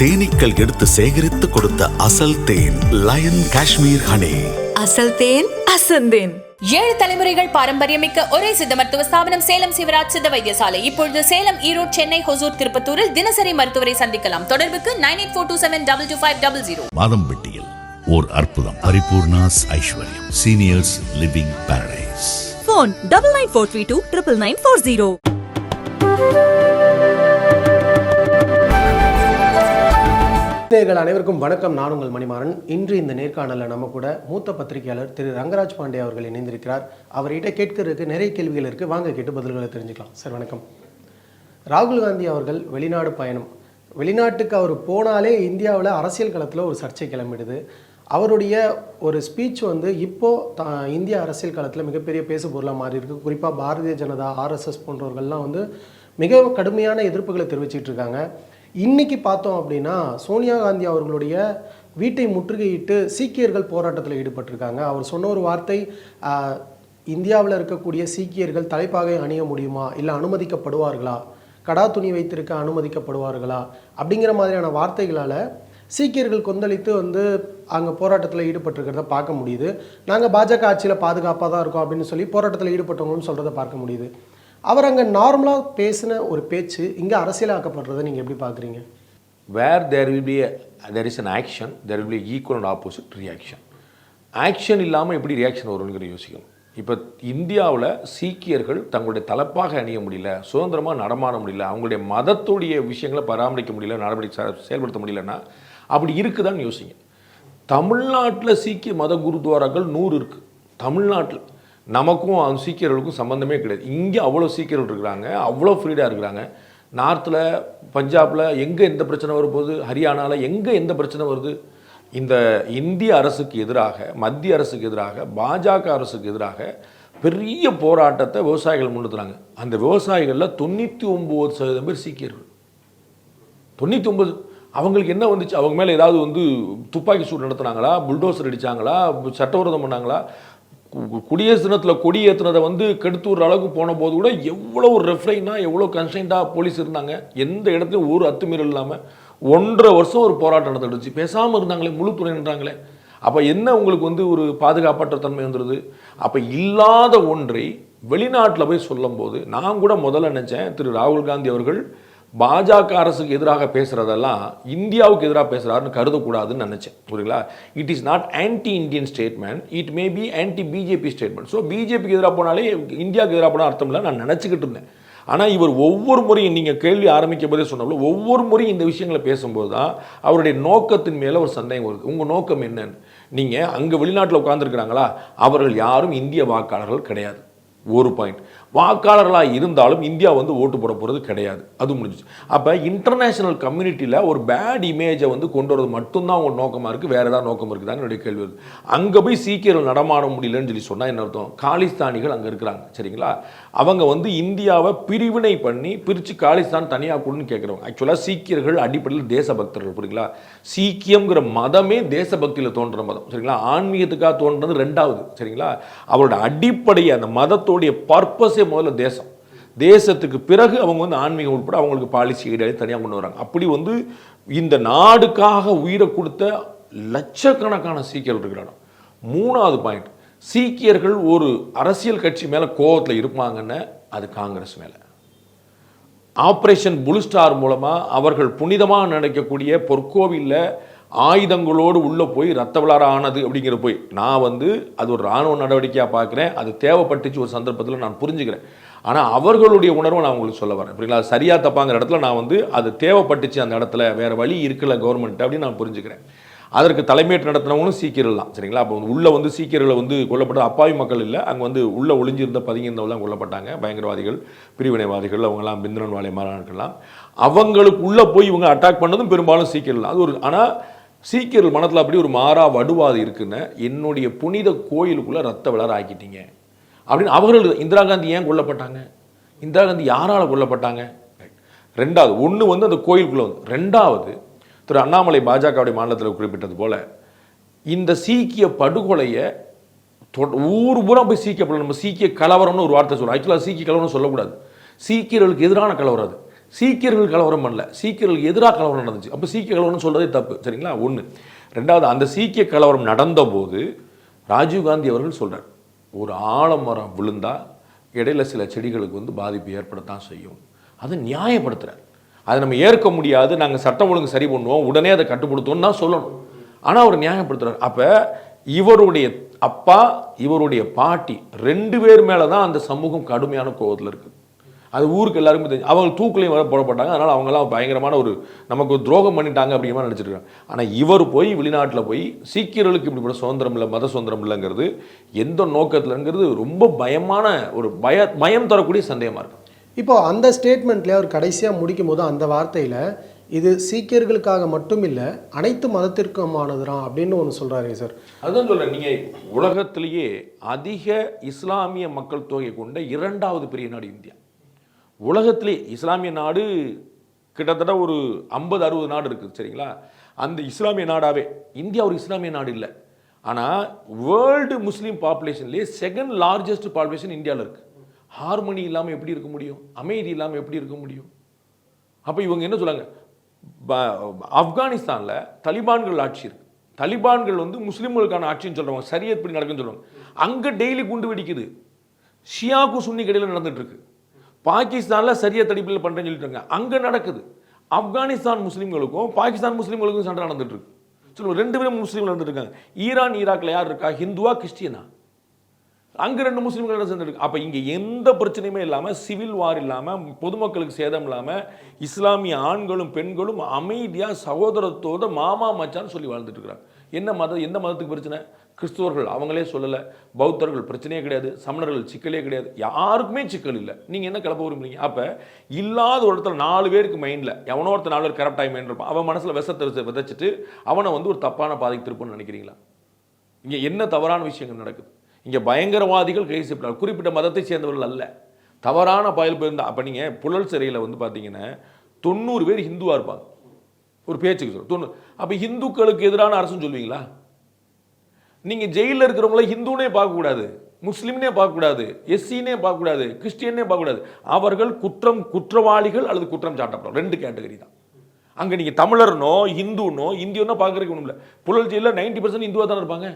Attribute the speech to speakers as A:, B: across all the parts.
A: தேனீக்கள் எடுத்து சேகரித்து கொடுத்த அசல் தேன் லயன் காஷ்மீர் ஹனி.
B: அசல் தேன் அசந்தேன்
C: ஏழு தலைமுறைகள் பாரம்பரியமிக்க ஒரே சித்த மருத்துவ ஸ்தாபனம் சேலம் சிவராஜ் சித்த வைத்தியசாலை. இப்பொழுது சேலம் ஈரோடு சென்னை ஹொசூர் திருப்பத்தூரில் தினசரி மருத்துவரை சந்திக்கலாம். தொடர்புக்கு nine eight four two seven double two five double zero.
D: மாதம்பட்டியில் ஓர் அற்புதம். Paripoorna's Aishwaryam. Seniors living paradise
B: phone double nine four three two triple nine four zero
E: நேர்கள் அனைவருக்கும் வணக்கம். நான் உங்கள் மணிமாறன். இன்று இந்த நேர்காணலில் நம்ம கூட மூத்த பத்திரிகையாளர் திரு ரங்கராஜ் பாண்டே அவர்கள் இணைந்திருக்கிறார். அவர்கிட்ட கேட்கறதுக்கு நிறைய கேள்விகள் இருக்குது வாங்க கேட்டு பதில்களை தெரிஞ்சுக்கலாம். சார் வணக்கம். ராகுல் காந்தி அவர்கள் வெளிநாடு பயணம். வெளிநாட்டுக்கு அவர் போனாலே இந்தியாவில் அரசியல் களத்தில் ஒரு சர்ச்சை கிளம்பிடுது. அவருடைய ஒரு ஸ்பீச் வந்து இப்போது த இந்திய அரசியல் களத்தில் மிகப்பெரிய பேசு பொருளாக மாறி இருக்குது குறிப்பாக பாரதிய ஜனதா ஆர்எஸ்எஸ் போன்றவர்கள்லாம் வந்து மிக கடுமையான எதிர்ப்புகளை தெரிவிச்சிட்டு இருக்காங்க. இன்றைக்கி பார்த்தோம் அப்படின்னா சோனியா காந்தி அவர்களுடைய வீட்டை முற்றுகையிட்டு சீக்கியர்கள் போராட்டத்தில் ஈடுபட்டிருக்காங்க. அவர் சொன்ன ஒரு வார்த்தை இந்தியாவில் இருக்கக்கூடிய சீக்கியர்கள் தலைப்பாகை அணிய முடியுமா? இல்லை அனுமதிக்கப்படுவார்களா? கடா துணி வைத்திருக்க அனுமதிக்கப்படுவார்களா? அப்படிங்கிற மாதிரியான வார்த்தைகளால் சீக்கியர்கள் கொந்தளித்து வந்து அங்கே போராட்டத்தில் ஈடுபட்டிருக்கிறத பார்க்க முடியுது. நாங்கள் பாஜக ஆட்சியில் பாதுகாப்பாக தான் இருக்கோம் அப்படின்னு சொல்லி போராட்டத்தில் ஈடுபட்டவங்களும் சொல்கிறத பார்க்க முடியுது. அவர் அங்கே நார்மலாக பேசின ஒரு பேச்சு இங்கே அரசியலாக்கப்படுறதை நீங்கள் எப்படி பார்க்குறீங்க
F: where there will be there is an action action will be equal and opposite reaction action இல்லாமல் எப்படி ரியாக்ஷன் வரும்ங்கிற யோசிக்கணும். இப்போ இந்தியாவில் சீக்கியர்கள் தங்களுடைய தலைப்பாக அணிய முடியல சுதந்திரமாக நடமாட முடியல அவங்களுடைய மதத்துடைய விஷயங்களை பராமரிக்க முடியல நடவடிக்கை செயல்படுத்த முடியலன்னா அப்படி இருக்குதான்னு யோசிங்க. தமிழ்நாட்டில் சீக்கிய மத குருத்வாராக்கள் நூறு இருக்குது தமிழ்நாட்டில். நமக்கும் அந்த சீக்கியர்களுக்கும் சம்மந்தமே கிடையாது. இங்கே அவ்வளோ சீக்கியர்கள் இருக்கிறாங்க அவ்வளோ ஃப்ரீடாக இருக்கிறாங்க. நார்த்தில் பஞ்சாபில் எங்கே எந்த பிரச்சனை வரும்போது ஹரியானாவில் எங்கே எந்த பிரச்சனை வருது? இந்த இந்திய அரசுக்கு எதிராக மத்திய அரசுக்கு எதிராக பாஜக அரசுக்கு எதிராக பெரிய போராட்டத்தை விவசாயிகள் முன்னிறுத்துறாங்க. அந்த விவசாயிகளில் தொண்ணூற்றி ஒம்பது சதவீதம் பேர் சீக்கியர்கள். தொண்ணூற்றி ஒம்பது அவங்களுக்கு என்ன வந்துச்சு? அவங்க மேலே ஏதாவது வந்து துப்பாக்கி சூடு நடத்துனாங்களா? புல்டோசர் அடிச்சாங்களா? சட்டவிரோதம் பண்ணாங்களா? குடியரசு தினத்தில் கொடி ஏற்றுனதை வந்து கெடுத்து அளவுக்கு போன போது கூட எவ்வளோ ரெஃப்ரைனாக எவ்வளோ கன்ஸ்டன்ட்டாக போலீஸ் இருந்தாங்க. எந்த இடத்துலையும் ஒரு அத்துமீறல் இல்லாமல் ஒன்றரை வருஷம் ஒரு போராட்டம் நடந்துடுச்சு. பேசாமல் இருந்தாங்களே முழு துணை நின்றாங்களே. அப்போ என்ன உங்களுக்கு வந்து ஒரு பாதுகாப்பற்ற தன்மை வந்துடுது அப்போ இல்லாத ஒன்றை வெளிநாட்டில் போய் சொல்லும்போது நான் கூட முதல்ல நினச்சேன் திரு ராகுல் காந்தி அவர்கள் பாஜக அரசுக்கு எதிராக பேசுகிறதெல்லாம் இந்தியாவுக்கு எதிராக பேசுகிறாருன்னு கருதக்கூடாதுன்னு நினச்சேன். புரியுங்களா it is not anti Indian statement it may be anti BJP statement so பிஜேபிக்கு எதிராக போனாலே இந்தியாவுக்கு எதிராக போனால் அர்த்தம் இல்லை நான் நினச்சிக்கிட்டு இருந்தேன். ஆனால் இவர் ஒவ்வொரு முறையும் நீங்கள் கேள்வி ஆரம்பிக்கும் போதே சொன்னப்போ ஒவ்வொரு முறையும் இந்த விஷயங்களை பேசும்போது தான் அவருடைய நோக்கத்தின் மேலே ஒரு சந்தேகம் வருது. உங்கள் நோக்கம் என்னன்னு? நீங்கள் அங்கே வெளிநாட்டில் உட்காந்துருக்கிறாங்களா அவர்கள் யாரும் இந்திய வாக்காளர்கள் கிடையாது. ஒரு பாயிண்ட் வாக்காளர்களாக இருந்தாலும் இந்தியா வந்து ஓட்டு போட போகிறது கிடையாது. அது முடிஞ்சிச்சு. அப்போ இன்டர்நேஷனல் கம்யூனிட்டியில் ஒரு பேட் இமேஜை வந்து கொண்டு வரது மட்டும்தான் அவங்க நோக்கமாக இருக்குது வேறு ஏதாவது நோக்கம் இருக்குதான்னு என்னுடைய கேள்வி வருது. அங்கே போய் சீக்கியர்கள் நடமாட முடியலன்னு சொல்லி சொன்னால் என்ன அர்த்தம்? காலிஸ்தானிகள் அங்கே இருக்கிறாங்க. சரிங்களா? அவங்க வந்து இந்தியாவை பிரிவினை பண்ணி பிரித்து காலிஸ்தான் தனியாக கொடுன்னு கேட்குறவங்க ஆக்சுவலாக சீக்கியர்கள் அடிப்படையில் தேசபக்தர்கள் புரியுங்களா சீக்கியம்ங்கிற மதமே தேசபக்தியில் தோன்ற மதம் சரிங்களா? ஆன்மீகத்துக்காக தோன்றது ரெண்டாவது சரிங்களா? அவரோட அடிப்படையை அந்த மதத்தோடைய பர்பஸே முதல்ல தேசம். தேசத்துக்கு பிறகு அவங்க வந்து ஆன்மீகம் உட்பட அவங்களுக்கு பாலிசி ஈடாடி தனியாக கொண்டு வராங்க. அப்படி வந்து இந்த நாடுக்காக உயிரை கொடுத்த லட்சக்கணக்கான சீக்கியர்கள் இருக்கிறாங்க. மூணாவது பாயிண்ட் சீக்கியர்கள் ஒரு அரசியல் கட்சி மேலே கோவத்தில் இருப்பாங்கன்னு அது காங்கிரஸ் மேலே. ஆப்ரேஷன் புளுஸ்டார் மூலமாக அவர்கள் புனிதமாக நினைக்கக்கூடிய பொற்கோவிலில் ஆயுதங்களோடு உள்ளே போய் ரத்த விளார ஆனது அப்படிங்கிற போய். நான் வந்து அது ஒரு இராணுவ நடவடிக்கையாக பார்க்குறேன். அது தேவைப்பட்டுச்சு ஒரு சந்தர்ப்பத்தில் நான் புரிஞ்சுக்கிறேன். ஆனால் அவர்களுடைய உணர்வை நான் உங்களுக்கு சொல்ல வரேன். அப்படிங்களா அது தப்பாங்கிற இடத்துல நான் வந்து அது தேவைப்பட்டுச்சு அந்த இடத்துல. வேறு வழி இருக்கல கவர்மெண்ட் அப்படின்னு நான் புரிஞ்சுக்கிறேன். அதற்கு தலைமையேற்று நடத்தினவங்களும் சீக்கியர்கள் தான் சரிங்களா? அப்போ உள்ளே வந்து சீக்கியர்களை வந்து கொல்லப்பட்ட அப்பாவி மக்கள் இல்லை அங்கே வந்து உள்ளே ஒளிஞ்சிருந்த பதுங்கியிருந்தவங்க கொல்லப்பட்டாங்க. பயங்கரவாதிகள் பிரிவினைவாதிகள் அவங்கெல்லாம் பிந்திரன் வாழை மாறாட்கள்லாம் அவங்களுக்கு உள்ளே போய் இவங்க அட்டாக் பண்ணதும் பெரும்பாலும் சீக்கியர்கள் தான். அது ஒரு ஆனால் சீக்கியர்கள் மனத்தில் அப்படி ஒரு மாறா வடுவாது இருக்குன்னு என்னுடைய புனித கோயிலுக்குள்ளே ரத்த விளாட ஆக்கிட்டீங்க. அப்படின்னு அவர்கள் இந்திரா காந்தி ஏன் கொல்லப்பட்டாங்க? இந்திரா காந்தி யாரால் கொல்லப்பட்டாங்க? ரெண்டாவது ஒன்று வந்து அந்த கோயிலுக்குள்ளே வந்து ரெண்டாவது திரு அண்ணாமலை பாஜகவுடைய மாநிலத்தில் குறிப்பிட்டது போல இந்த சீக்கிய படுகொலையை தொ- ஊர் பூரா போய் சீக்கிய படுகொலை நம்ம சீக்கிய கலவரம்னு ஒரு வார்த்தை சொல்லுவோம் ஆக்சுவலாக சீக்கிய கலவரம் சொல்லக்கூடாது. சீக்கியர்களுக்கு எதிரான கலவரம் அது. சீக்கியர்கள் கலவரம் பண்ணல. சீக்கியர்களுக்கு எதிராக கலவரம் நடந்துச்சு. அப்போ சீக்கிய கலவரம்னு சொல்கிறதே தப்பு. சரிங்களா? ஒன்று ரெண்டாவது அந்த சீக்கிய கலவரம் நடந்தபோது ராஜீவ்காந்தி அவர்கள் சொல்கிறார் ஒரு ஆலமரம் விழுந்தால் இடையில சில செடிகளுக்கு வந்து பாதிப்பு ஏற்படத்தான் செய்யும். அதை நியாயப்படுத்துகிறார் அதை நம்ம ஏற்க முடியாது நாங்கள் சட்டம் ஒழுங்கு சரி பண்ணுவோம் உடனே அதை கட்டுப்படுத்துவோம் தான் சொல்லணும். ஆனால் அவர் நியாயப்படுத்துகிறார் அப்போ இவருடைய அப்பா இவருடைய பாட்டி ரெண்டு பேர் மேலே தான் அந்த சமூகம் கடுமையான கோவத்தில் இருக்குது அது ஊருக்கு எல்லாருமே தெரியும். அவங்க தூக்குலையும் வர போடப்பட்டாங்க. அதனால் அவங்கெல்லாம் பயங்கரமான ஒரு நமக்கு துரோகம் பண்ணிட்டாங்க அப்படிங்கிற மாதிரி நினச்சிருக்காங்க. ஆனால் இவர் போய் வெளிநாட்டில் போய் சீக்கியர்களுக்கு இப்படிப்பட்ட சுதந்திரம் இல்லை மத சுதந்திரம் இல்லைங்கிறது எந்த நோக்கத்தில்ங்கிறது ரொம்ப பயமான ஒரு பய பயம் தரக்கூடிய சந்தேகமாக இருக்கும்
E: இப்போ அந்த ஸ்டேட்மெண்ட்லேயே அவர் கடைசியாக முடிக்கும் போது அந்த வார்த்தையில் இது சீக்கியர்களுக்காக மட்டும் இல்லை அனைத்து மதத்திற்குமானதுதான் அப்படின்னு ஒன்று சொல்கிறாரு சார்.
F: அதுதான் சொல்கிறேன் நீங்கள் உலகத்திலேயே அதிக இஸ்லாமிய மக்கள் தொகை கொண்ட இரண்டாவது பெரிய நாடு இந்தியா. உலகத்திலே இஸ்லாமிய நாடு கிட்டத்தட்ட ஒரு ஐம்பது அறுபது நாடு இருக்குது சரிங்களா? அந்த இஸ்லாமிய நாடாகவே இந்தியா ஒரு இஸ்லாமிய நாடு இல்லை. ஆனால் வேர்ல்டு முஸ்லீம் பாப்புலேஷன்லேயே செகண்ட் லார்ஜஸ்ட் பாப்புலேஷன் இந்தியாவில் இருக்குது ஹார்மோனி இல்லாமல் எப்படி இருக்க முடியும்? அமைதி இல்லாமல் எப்படி இருக்க முடியும்? அப்போ இவங்க என்ன சொல்கிறாங்க ப- தலிபான்கள் ஆட்சி இருக்கு. தலிபான்கள் வந்து முஸ்லீம்களுக்கான ஆட்சின்னு சொல்கிறவங்க சரியா எப்படி நடக்குன்னு சொல்லுவாங்க. அங்கே டெய்லி குண்டு வெடிக்குது. ஷியாக்கு சுன்னி கடையில் நடந்துகிட்ருக்கு பாகிஸ்தானில் சரியாக தடிப்பில் பண்ணுறேன்னு பண்றேன்னு சொல்லிட்டு நடக்குது. ஆப்கானிஸ்தான் முஸ்லீம்களுக்கும் பாகிஸ்தான் முஸ்லீம்களுக்கும் சண்டை நடந்துட்டுருக்கு சொல்லுவோம் ரெண்டு பேரும் முஸ்லீம்கள் நடந்துட்டு இருக்காங்க. ஈரான் ஈராக்கில் யார் இருக்கா? ஹிந்துவா கிறிஸ்டியனா? அங்கே ரெண்டு முஸ்லீம்கள் என்ன செஞ்சிருக்கு அப்போ இங்கே எந்த பிரச்சனையுமே இல்லாமல் சிவில் வார் இல்லாமல் பொதுமக்களுக்கு சேதம் இல்லாமல் இஸ்லாமிய ஆண்களும் பெண்களும் அமைதியாக சகோதரத்தோட மாமா மச்சான்னு சொல்லி வாழ்ந்துட்டு இருக்கிறாங்க என்ன மதம் எந்த மதத்துக்கு பிரச்சனை? கிறிஸ்துவர்கள் அவங்களே சொல்லலை. பௌத்தர்கள் பிரச்சனையே கிடையாது. சமணர்கள் சிக்கலே கிடையாது. யாருக்குமே சிக்கல் இல்லை. நீங்கள் என்ன கிளப்ப விரும்புறீங்க? அப்போ இல்லாத ஒரு இடத்துல நாலு பேருக்கு மைண்டில் எவனோ ஒருத்தர் நாலு பேர் கரெக்ட் ஆகி மைண்ட் இருப்பான். அவன் மனசில் விஷத்தை விதைச்சிட்டு அவனை வந்து ஒரு தப்பான பாதைக்கு திருப்பணும்னு நினைக்கிறீங்களா? இங்கே என்ன தவறான விஷயங்கள் நடக்குது? இங்கே பயங்கரவாதிகள் கைது செய்யப்பட்டார் குறிப்பிட்ட மதத்தை சேர்ந்தவர்கள் அல்ல. தவறான பயல் போயிருந்தா அப்போ நீங்கள் புழல் சிறையில் வந்து பார்த்தீங்கன்னா தொண்ணூறு பேர் ஹிந்துவாக இருப்பாங்க. ஒரு பேச்சுக்கு சொல்ல தொண்ணூறு. அப்போ ஹிந்துக்களுக்கு எதிரான அரசுன்னு சொல்லுவீங்களா? நீங்கள் ஜெயிலில் இருக்கிறவங்கள ஹிந்துனே பார்க்கக்கூடாது முஸ்லீம்னே பார்க்கக்கூடாது எஸ்சினே பார்க்கக்கூடாது கிறிஸ்டியனே பார்க்கக்கூடாது. அவர்கள் குற்றம் குற்றவாளிகள் அல்லது குற்றம் சாட்டப்படும். ரெண்டு கேட்டகரி தான். அங்கே நீங்கள் தமிழர்னோ ஹிந்துனோ இந்தியனோ பார்க்கறதுக்கு ஒன்றும் இல்லை. புழல் ஜெயிலில் நைன்டி பர்சன்ட் ஹிந்துவாக தானே இருப்பாங்க.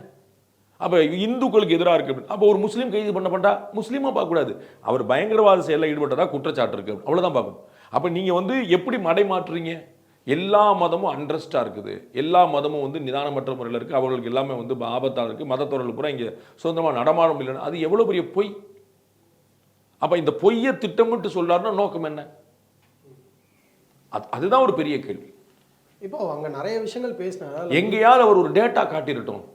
F: அப்ப இந்துக்களுக்கு எதிராக இருக்கு அப்படின்னு. அப்போ ஒரு முஸ்லீம் கைது பண்ணப்பட்டா முஸ்லீமா பார்க்கக்கூடாது. அவர் பயங்கரவாத செயலில் ஈடுபட்டதா குற்றச்சாட்டு இருக்கு. அவ்வளவுதான் பார்க்கணும். அப்ப நீங்க வந்து எப்படி மடை மாற்றுறீங்க? எல்லா மதமும் அண்ட்ரஸ்டா இருக்குது. எல்லா மதமும் வந்து நிதானமற்ற முறையில் இருக்கு. அவர்களுக்கு எல்லாமே வந்து ஆபத்தா இருக்கு. மதத்தவர்கள் பூரா இங்க சுதந்திரமா நடமாட முடியல அது எவ்வளவு பெரிய பொய்? அப்ப இந்த பொய்யை திட்டமிட்டு சொல்றாருன்னா நோக்கம் என்ன? அது- அதுதான் ஒரு பெரிய கேள்வி.
E: இப்போ அங்கே நிறைய விஷயங்கள் பேசினாங்க
F: எங்கேயாவது அவர் ஒரு டேட்டா காட்டியிருட்டோம்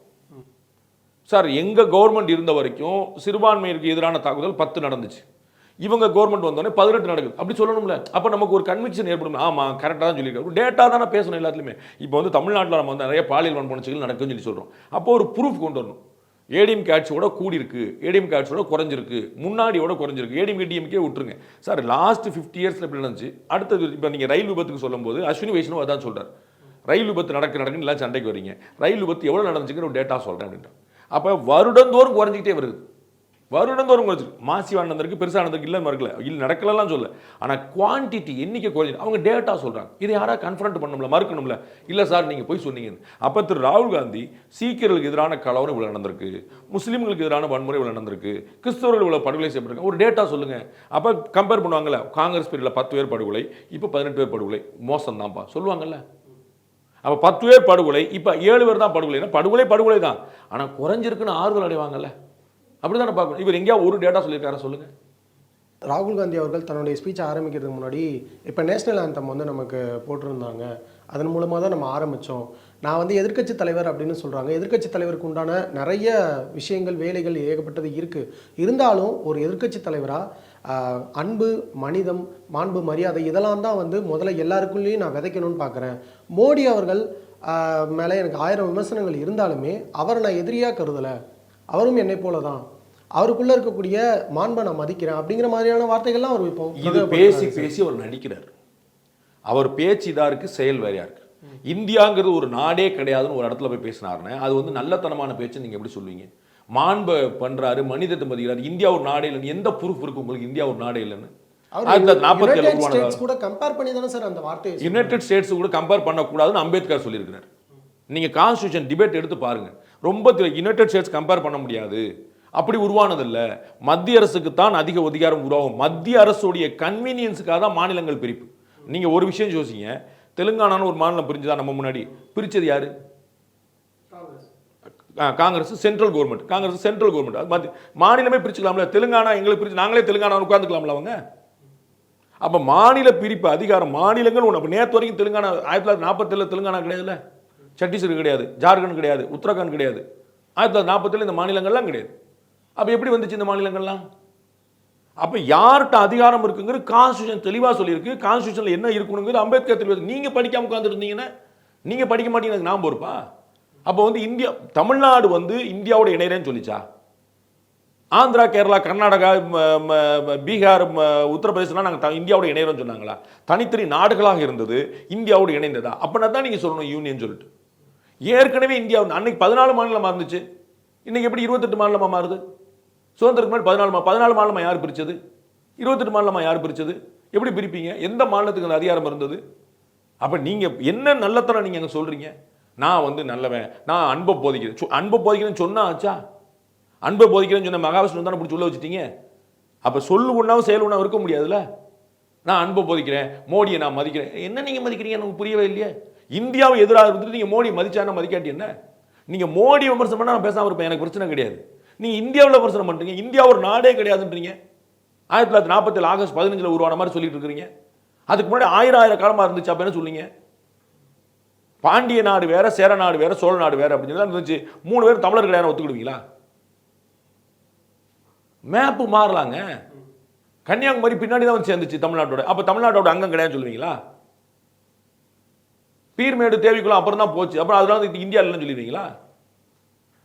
F: சார் எங்கள் கவர்மெண்ட் இருந்த வரைக்கும் சிறுபான்மையிற்கு எதிரான தாக்குதல் பத்து நடந்துச்சு. இவங்க கவர்மெண்ட் வந்தோடனே பதினெட்டு நடக்குது. அப்படி சொல்லணும்ல. அப்போ நமக்கு ஒரு கன்விக்ஷன் ஏற்படும். ஆமாம் கரெக்டாக தான் சொல்லியிருக்காரு. டேட்டா தானே பேசணும் எல்லாத்துலையுமே. இப்போ வந்து தமிழ்நாட்டில் நம்ம வந்து நிறைய பாலியல் வன்புணர்ச்சிகள் நடக்குன்னு சொல்லி சொல்கிறோம் அப்போ ஒரு ப்ரூஃப் கொண்டு வரணும். ஏடிஎம் கேட்சோட கூடியிருக்கு. ஏடிஎம் கேட்சோட குறைஞ்சிருக்கு. முன்னாடியோட குறைஞ்சிருக்கு. ஏடிஎம் டிஎம்கே விட்டுருங்க. சார் லாஸ்ட் ஃபிஃப்டி இயர்ஸில் இப்படி நடந்துச்சு. அடுத்தது இப்போ நீங்கள் ரயில் விபத்துக்கு சொல்லும்போது அஸ்வினி வைஷ்ணவ் அதான் சொல்கிறார் ரயில் விபத்து நடக்கு நடக்குன்னு எல்லாம் சண்டைக்கு வரீங்க. ரயில் விபத்து எவ்வளோ நடந்துச்சுங்கிற ஒரு டேட்டா சொல்கிறேன் அப்படின்ட்டு அப்போ வருடந்தோறும் குறைஞ்சிக்கிட்டே வருது. வருடந்தோறும் குறைஞ்சிருக்கு. மாசிவான் நடந்திருக்கு பெருசா இல்லை மறுக்கல. இல்லை நடக்கலலாம் சொல்ல ஆனால் குவான்டிட்டி எண்ணிக்கை குறைஞ்சிருக்கு அவங்க டேட்டா சொல்கிறாங்க இதை யாராவது கன்ஃபரண்ட் பண்ணணும்ல மறுக்கணும்ல? இல்லை சார் நீங்கள் போய் சொன்னீங்க. அப்போ திரு ராகுல் காந்தி சீக்கியர்களுக்கு எதிரான கலவரம் இவ்வளோ நடந்திருக்கு. முஸ்லீம்களுக்கு எதிரான வன்முறை இவ்வளோ நடந்திருக்கு. கிறிஸ்தவர்கள் இவ்வளோ படுகொலை செய்யப்பட்டிருக்காங்க ஒரு டேட்டா சொல்லுங்கள் அப்போ கம்பேர் பண்ணுவாங்கல்ல காங்கிரஸ் பீரியடில் பத்து பேர் படுகொலை இப்போ பதினெட்டு பேர் படுகொலை. மோசம் தான்ப்பா சொல்லுவாங்கல்ல. அப்போ பத்து பேர் படுகொலை இப்போ ஏழு பேர் தான் படுகொலை. படுகொலை படுகொலை தான். ஆனால் குறைஞ்சிருக்குன்னு ஆறுதல் அடைவாங்கல்ல. அப்படிதானே பார்க்கணும். இவர் எங்கேயா ஒரு டேட்டா சொல்லியிருக்காரு சொல்லுங்கள்
E: ராகுல் காந்தி அவர்கள் தன்னுடைய ஸ்பீச் ஆரம்பிக்கிறதுக்கு முன்னாடி இப்போ நேஷனல் ஆந்தம் வந்து நமக்கு போட்டிருந்தாங்க. அதன் மூலமாக தான் நம்ம ஆரம்பித்தோம் நான் வந்து எதிர்க்கட்சி தலைவர் அப்படின்னு சொல்கிறாங்க எதிர்க்கட்சி தலைவருக்கு உண்டான நிறைய விஷயங்கள் வேலைகள் ஏகப்பட்டது இருக்குது இருந்தாலும் ஒரு எதிர்க்கட்சி தலைவராக அன்பு மனிதம் மாண்பு மரியாதை இதெல்லாம் தான் வந்து முதல்ல எல்லாருக்குள்ளேயும் நான் விதைக்கணும்னு பார்க்குறேன். மோடி அவர்கள் மேலே எனக்கு ஆயிரம் விமர்சனங்கள் இருந்தாலுமே அவரை நான் எதிரியாக கருதலை. அவரும் என்னை போல தான் அவருக்குள்ள இருக்கக்கூடிய மாண்பை நான் மதிக்கிறேன் அப்படிங்கிற மாதிரியான வார்த்தைகள்லாம் அவர் இப்போ
F: இது பேசி பேசி அவர் நடிக்கிறார். அவர் பேச்சு இதா இருக்கு செயல் வேறையா இருக்கு. இந்தியாங்கிறது ஒரு நாடே கிடையாதுன்னு ஒரு இடத்துல போய் பேசினாருன்னு. அது வந்து நல்லத்தனமான பேச்சு நீங்க எப்படி சொல்லுவீங்க? மாண்பை பண்றாரு மனிதத்தை மதிக்கிறாரு இந்தியா ஒரு நாடே இல்லைன்னு எந்த ப்ரூஃப் இருக்கு உங்களுக்கு? இந்தியா ஒரு நாடே இல்லைன்னு?
E: கூட கம்பேர் பண்ணி தானே சார் அந்த சொல்றாரு.
F: யுனைடெட் ஸ்டேட்ஸ் கூட கம்பேர் பண்ணக்கூடாதுன்னு அம்பேத்கர் சொல்லியிருக்கிறார். நீங்கள் கான்ஸ்டியூஷன் டிபேட் எடுத்து பாருங்க. ரொம்ப யுனைடெட் ஸ்டேட்ஸ் கம்பேர் பண்ண முடியாது. அப்படி உருவானதில்ல. மத்திய அரசுக்கு தான் அதிக அதிகாரம் உருவாகும். மத்திய அரசுடைய கன்வீனியன்ஸுக்காக தான் மாநிலங்கள் பிரிப்பு. நீங்கள் ஒரு விஷயம் யோசிங்க. தெலுங்கானான்னு ஒரு மாநிலம் பிரிஞ்சுதா நம்ம முன்னாடி? பிரிச்சது யாரு? Congress central government Congress central government அது மாதிரி மாநிலமே பிரிச்சுக்கலாம்ல. தெலுங்கானா எங்களுக்கு பிரிச்சு நாங்களே தெலுங்கானா உட்காந்துக்கலாம்ல அவங்க? அப்போ மாநில பிரிப்பு அதிகாரம் மாநிலங்கள் ஒன்று அப்போ நேற்று வரைக்கும் தெலுங்கானா ஆயிரத்தி தொள்ளாயிரத்தி நாற்பத்தேழில் தெலுங்கானா கிடையாதுல்ல? சத்தீஸ்கர் கிடையாது ஜார்க்கண்ட் கிடையாது உத்தரகாண்ட் கிடையாது. ஆயிரத்தி தொள்ளாயிரத்தி நாற்பத்தேழு இந்த மாநிலங்கள்லாம் கிடையாது. அப்போ எப்படி வந்துச்சு இந்த மாநிலங்கள்லாம்? அப்போ யார்கிட்ட அதிகாரம் இருக்குங்கிறது கான்ஸ்டியூஷன் தெளிவாக சொல்லியிருக்கு. கான்ஸ்டியூஷனில் என்ன இருக்கணுங்கிறது அம்பேத்கர் தெளிவாக நீங்கள் படிக்காமல் உட்காந்துருந்தீங்கன்னா நீங்கள் படிக்க மாட்டீங்கன்னா நான் பொறுப்பா அப்போ வந்து இந்தியா தமிழ்நாடு வந்து இந்தியாவோட இணையறேன்னு சொல்லிச்சா? ஆந்திரா கேரளா கர்நாடகா ம, ம, பீகார் உத்தரப்பிரதேசம்லாம் நாங்கள் இந்தியாவோட இணையறோம்னு சொன்னாங்களா? தனித்தனி நாடுகளாக இருந்தது இந்தியாவோட இணைந்ததா? அப்படின்னா தான் நீங்கள் சொல்லணும் யூனியன் சொல்லிட்டு. ஏற்கனவே இந்தியா அன்னைக்கு பதினாலு மாநிலமாக இருந்துச்சு? இன்னைக்கு எப்படி இருபத்தெட்டு மாநிலமாக மாறுது? சுதந்திரத்துக்கு முன்னாடி பதினாலு மா- பதினாலு மாநிலமாக யார் பிரித்தது இருபத்தெட்டு மாநிலமாக யார் பிரித்தது எப்படி பிரிப்பீங்க? எந்த மாநிலத்துக்கு அந்த அதிகாரம் இருந்தது? அப்போ நீங்கள் என்ன நல்லத்தனம் நீங்கள் அங்கே சொல்கிறீங்க நான் வந்து நல்லவன் நான் அன்பை போதிக்கிறேன். சு- அன்பை போதிக்கிறேன்னு சொன்னா ஆச்சா? அன்பை போதிக்கிறேன்னு சொன்ன மகாவிஷ்ணு தானே பிடிச்சி உள்ள வச்சுட்டீங்க? அப்போ சொல்லு ஒன்றாவும் செயல் ஒன்றாவும் இருக்க முடியாதுல்ல? நான் அன்பை போதிக்கிறேன் மோடியை நான் மதிக்கிறேன். என்ன நீங்கள் மதிக்கிறீங்க? எனக்கு புரியவே இல்லையே. இந்தியாவை எதிராக இருந்துட்டு நீங்கள் மோடி மதிச்சானா மதிக்காட்டி என்ன? நீங்கள் மோடி விமர்சனம் பண்ணால் நான் பேசாமல் இருப்பேன். எனக்கு பிரச்சனை கிடையாது. நீங்கள் இந்தியாவில் விமர்சனம் பண்ணுறீங்க இந்தியா ஒரு நாடே கிடையாதுன்றீங்க. ஆயிரத்தி தொள்ளாயிரத்தி நாற்பத்தேழு ஆகஸ்ட் பதினஞ்சில் உருவான மாதிரி சொல்லிட்டு இருக்கிறீங்க. அதுக்கு முன்னாடி ஆயிரம் ஆயிரம் காலமாக இருந்துச்சு. அப்போ என்ன சொல்லுங்க பாண்டிய நாடு வேற சேர நாடு வேற சோழ நாடு வேற அப்படின்னு சொல்லி இருந்துச்சு. மூணு பேர் தமிழர் கிடையாது ஒத்துக்கிடுவீங்களா? மேப்பு மாறலாங்க. கன்னியாகுமரி பின்னாடி தான் வந்து சேர்ந்துச்சு தமிழ்நாட்டோட. அப்போ தமிழ்நாட்டோட அங்கம் கிடையாது சொல்லுவீங்களா? பீர்மேடு தேவிக்குளம் அப்புறம் தான் போச்சு. அப்புறம் அதெல்லாம் வந்து இந்தியா இல்லைன்னு சொல்லிடுவீங்களா?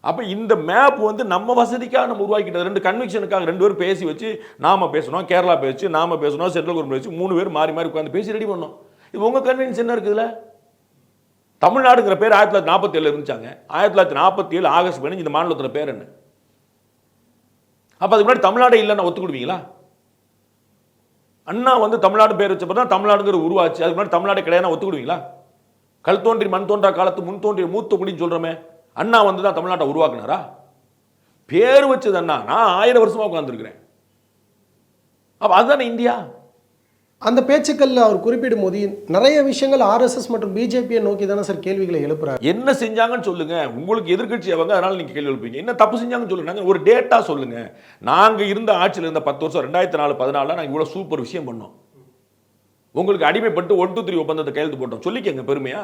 F: அப்போ இந்த மேப் வந்து நம்ம வசதிக்காக நம்ம உருவாக்கிட்டது. ரெண்டு கன்விக்ஷனுக்காக ரெண்டு பேரும் பேசி வச்சு நாம பேசணும் கேரளா பேசி நாம பேசணும் சென்ட்ரல் கவர்மெண்ட் வச்சு மூணு பேர் மாறி மாறி உட்காந்து பேசி ரெடி பண்ணோம் இது உங்கள் கன்வீனியன்ஸ் என்ன இருக்குதுல்ல தமிழ்நாடுங்கிற பேர் ஆயிரத்தி தொள்ளாயிரத்தி நாற்பத்தி ஏழு இருந்துச்சாங்க. ஆயிரத்தி தொள்ளாயிரத்தி நாற்பத்தி ஏழு ஆகஸ்ட் பதினஞ்சு இந்த மாநிலத்தோட பேர் என்ன? அப்போ அதுக்கு முன்னாடி தமிழ்நாடு இல்லைன்னு ஒத்துக்கிடுவீங்களா? அண்ணா வந்து தமிழ்நாடு பேர் வச்சப்போ தான் தமிழ்நாடுங்கிற உருவாச்சு. அதுக்கு முன்னாடி தமிழ்நாடு கிடையாது ஒத்துக்கிடுவீங்களா? கல் தோன்றி மண் தோன்றா காலத்து முன் தோன்றிய மூத்த குடின்னு சொல்கிறோமே அண்ணா வந்து தான் தமிழ்நாட்டை உருவாக்குனாரா? பேர் வச்சது அண்ணா. நான் ஆயிரம் வருஷமாக உட்காந்துருக்குறேன் அப்போ அதுதானே இந்தியா?
E: அந்த பேச்சுக்கள்ல அவர் குறிப்பிடும் போது நிறைய விஷயங்கள் ஆர்எஸ்எஸ் மற்றும் பிஜேபியை நோக்கி தானே சார் கேள்விகளை எழுப்புறாரு.
F: என்ன செஞ்சாங்கன்னு சொல்லுங்க. உங்களுக்கு எதிர்கட்சி அவங்க அதனால நீங்க கேள்வி எழுப்பீங்க என்ன தப்பு செஞ்சாங்கன்னு சொல்லுங்க. ஒரு டேட்டா சொல்லுங்க. நாங்க இருந்த ஆட்சியில் இருந்த பத்து வருஷம் ரெண்டாயிரத்தி நாலு பதினாலுல நாங்க இவ்வளவு சூப்பர் விஷயம் பண்ணோம். உங்களுக்கு அடிமைப்பட்டு ஒன் டூ த்ரீ ஒப்பந்தத்தை கையெழுத்து போட்டோம். சொல்லிக்கங்க பெருமையா.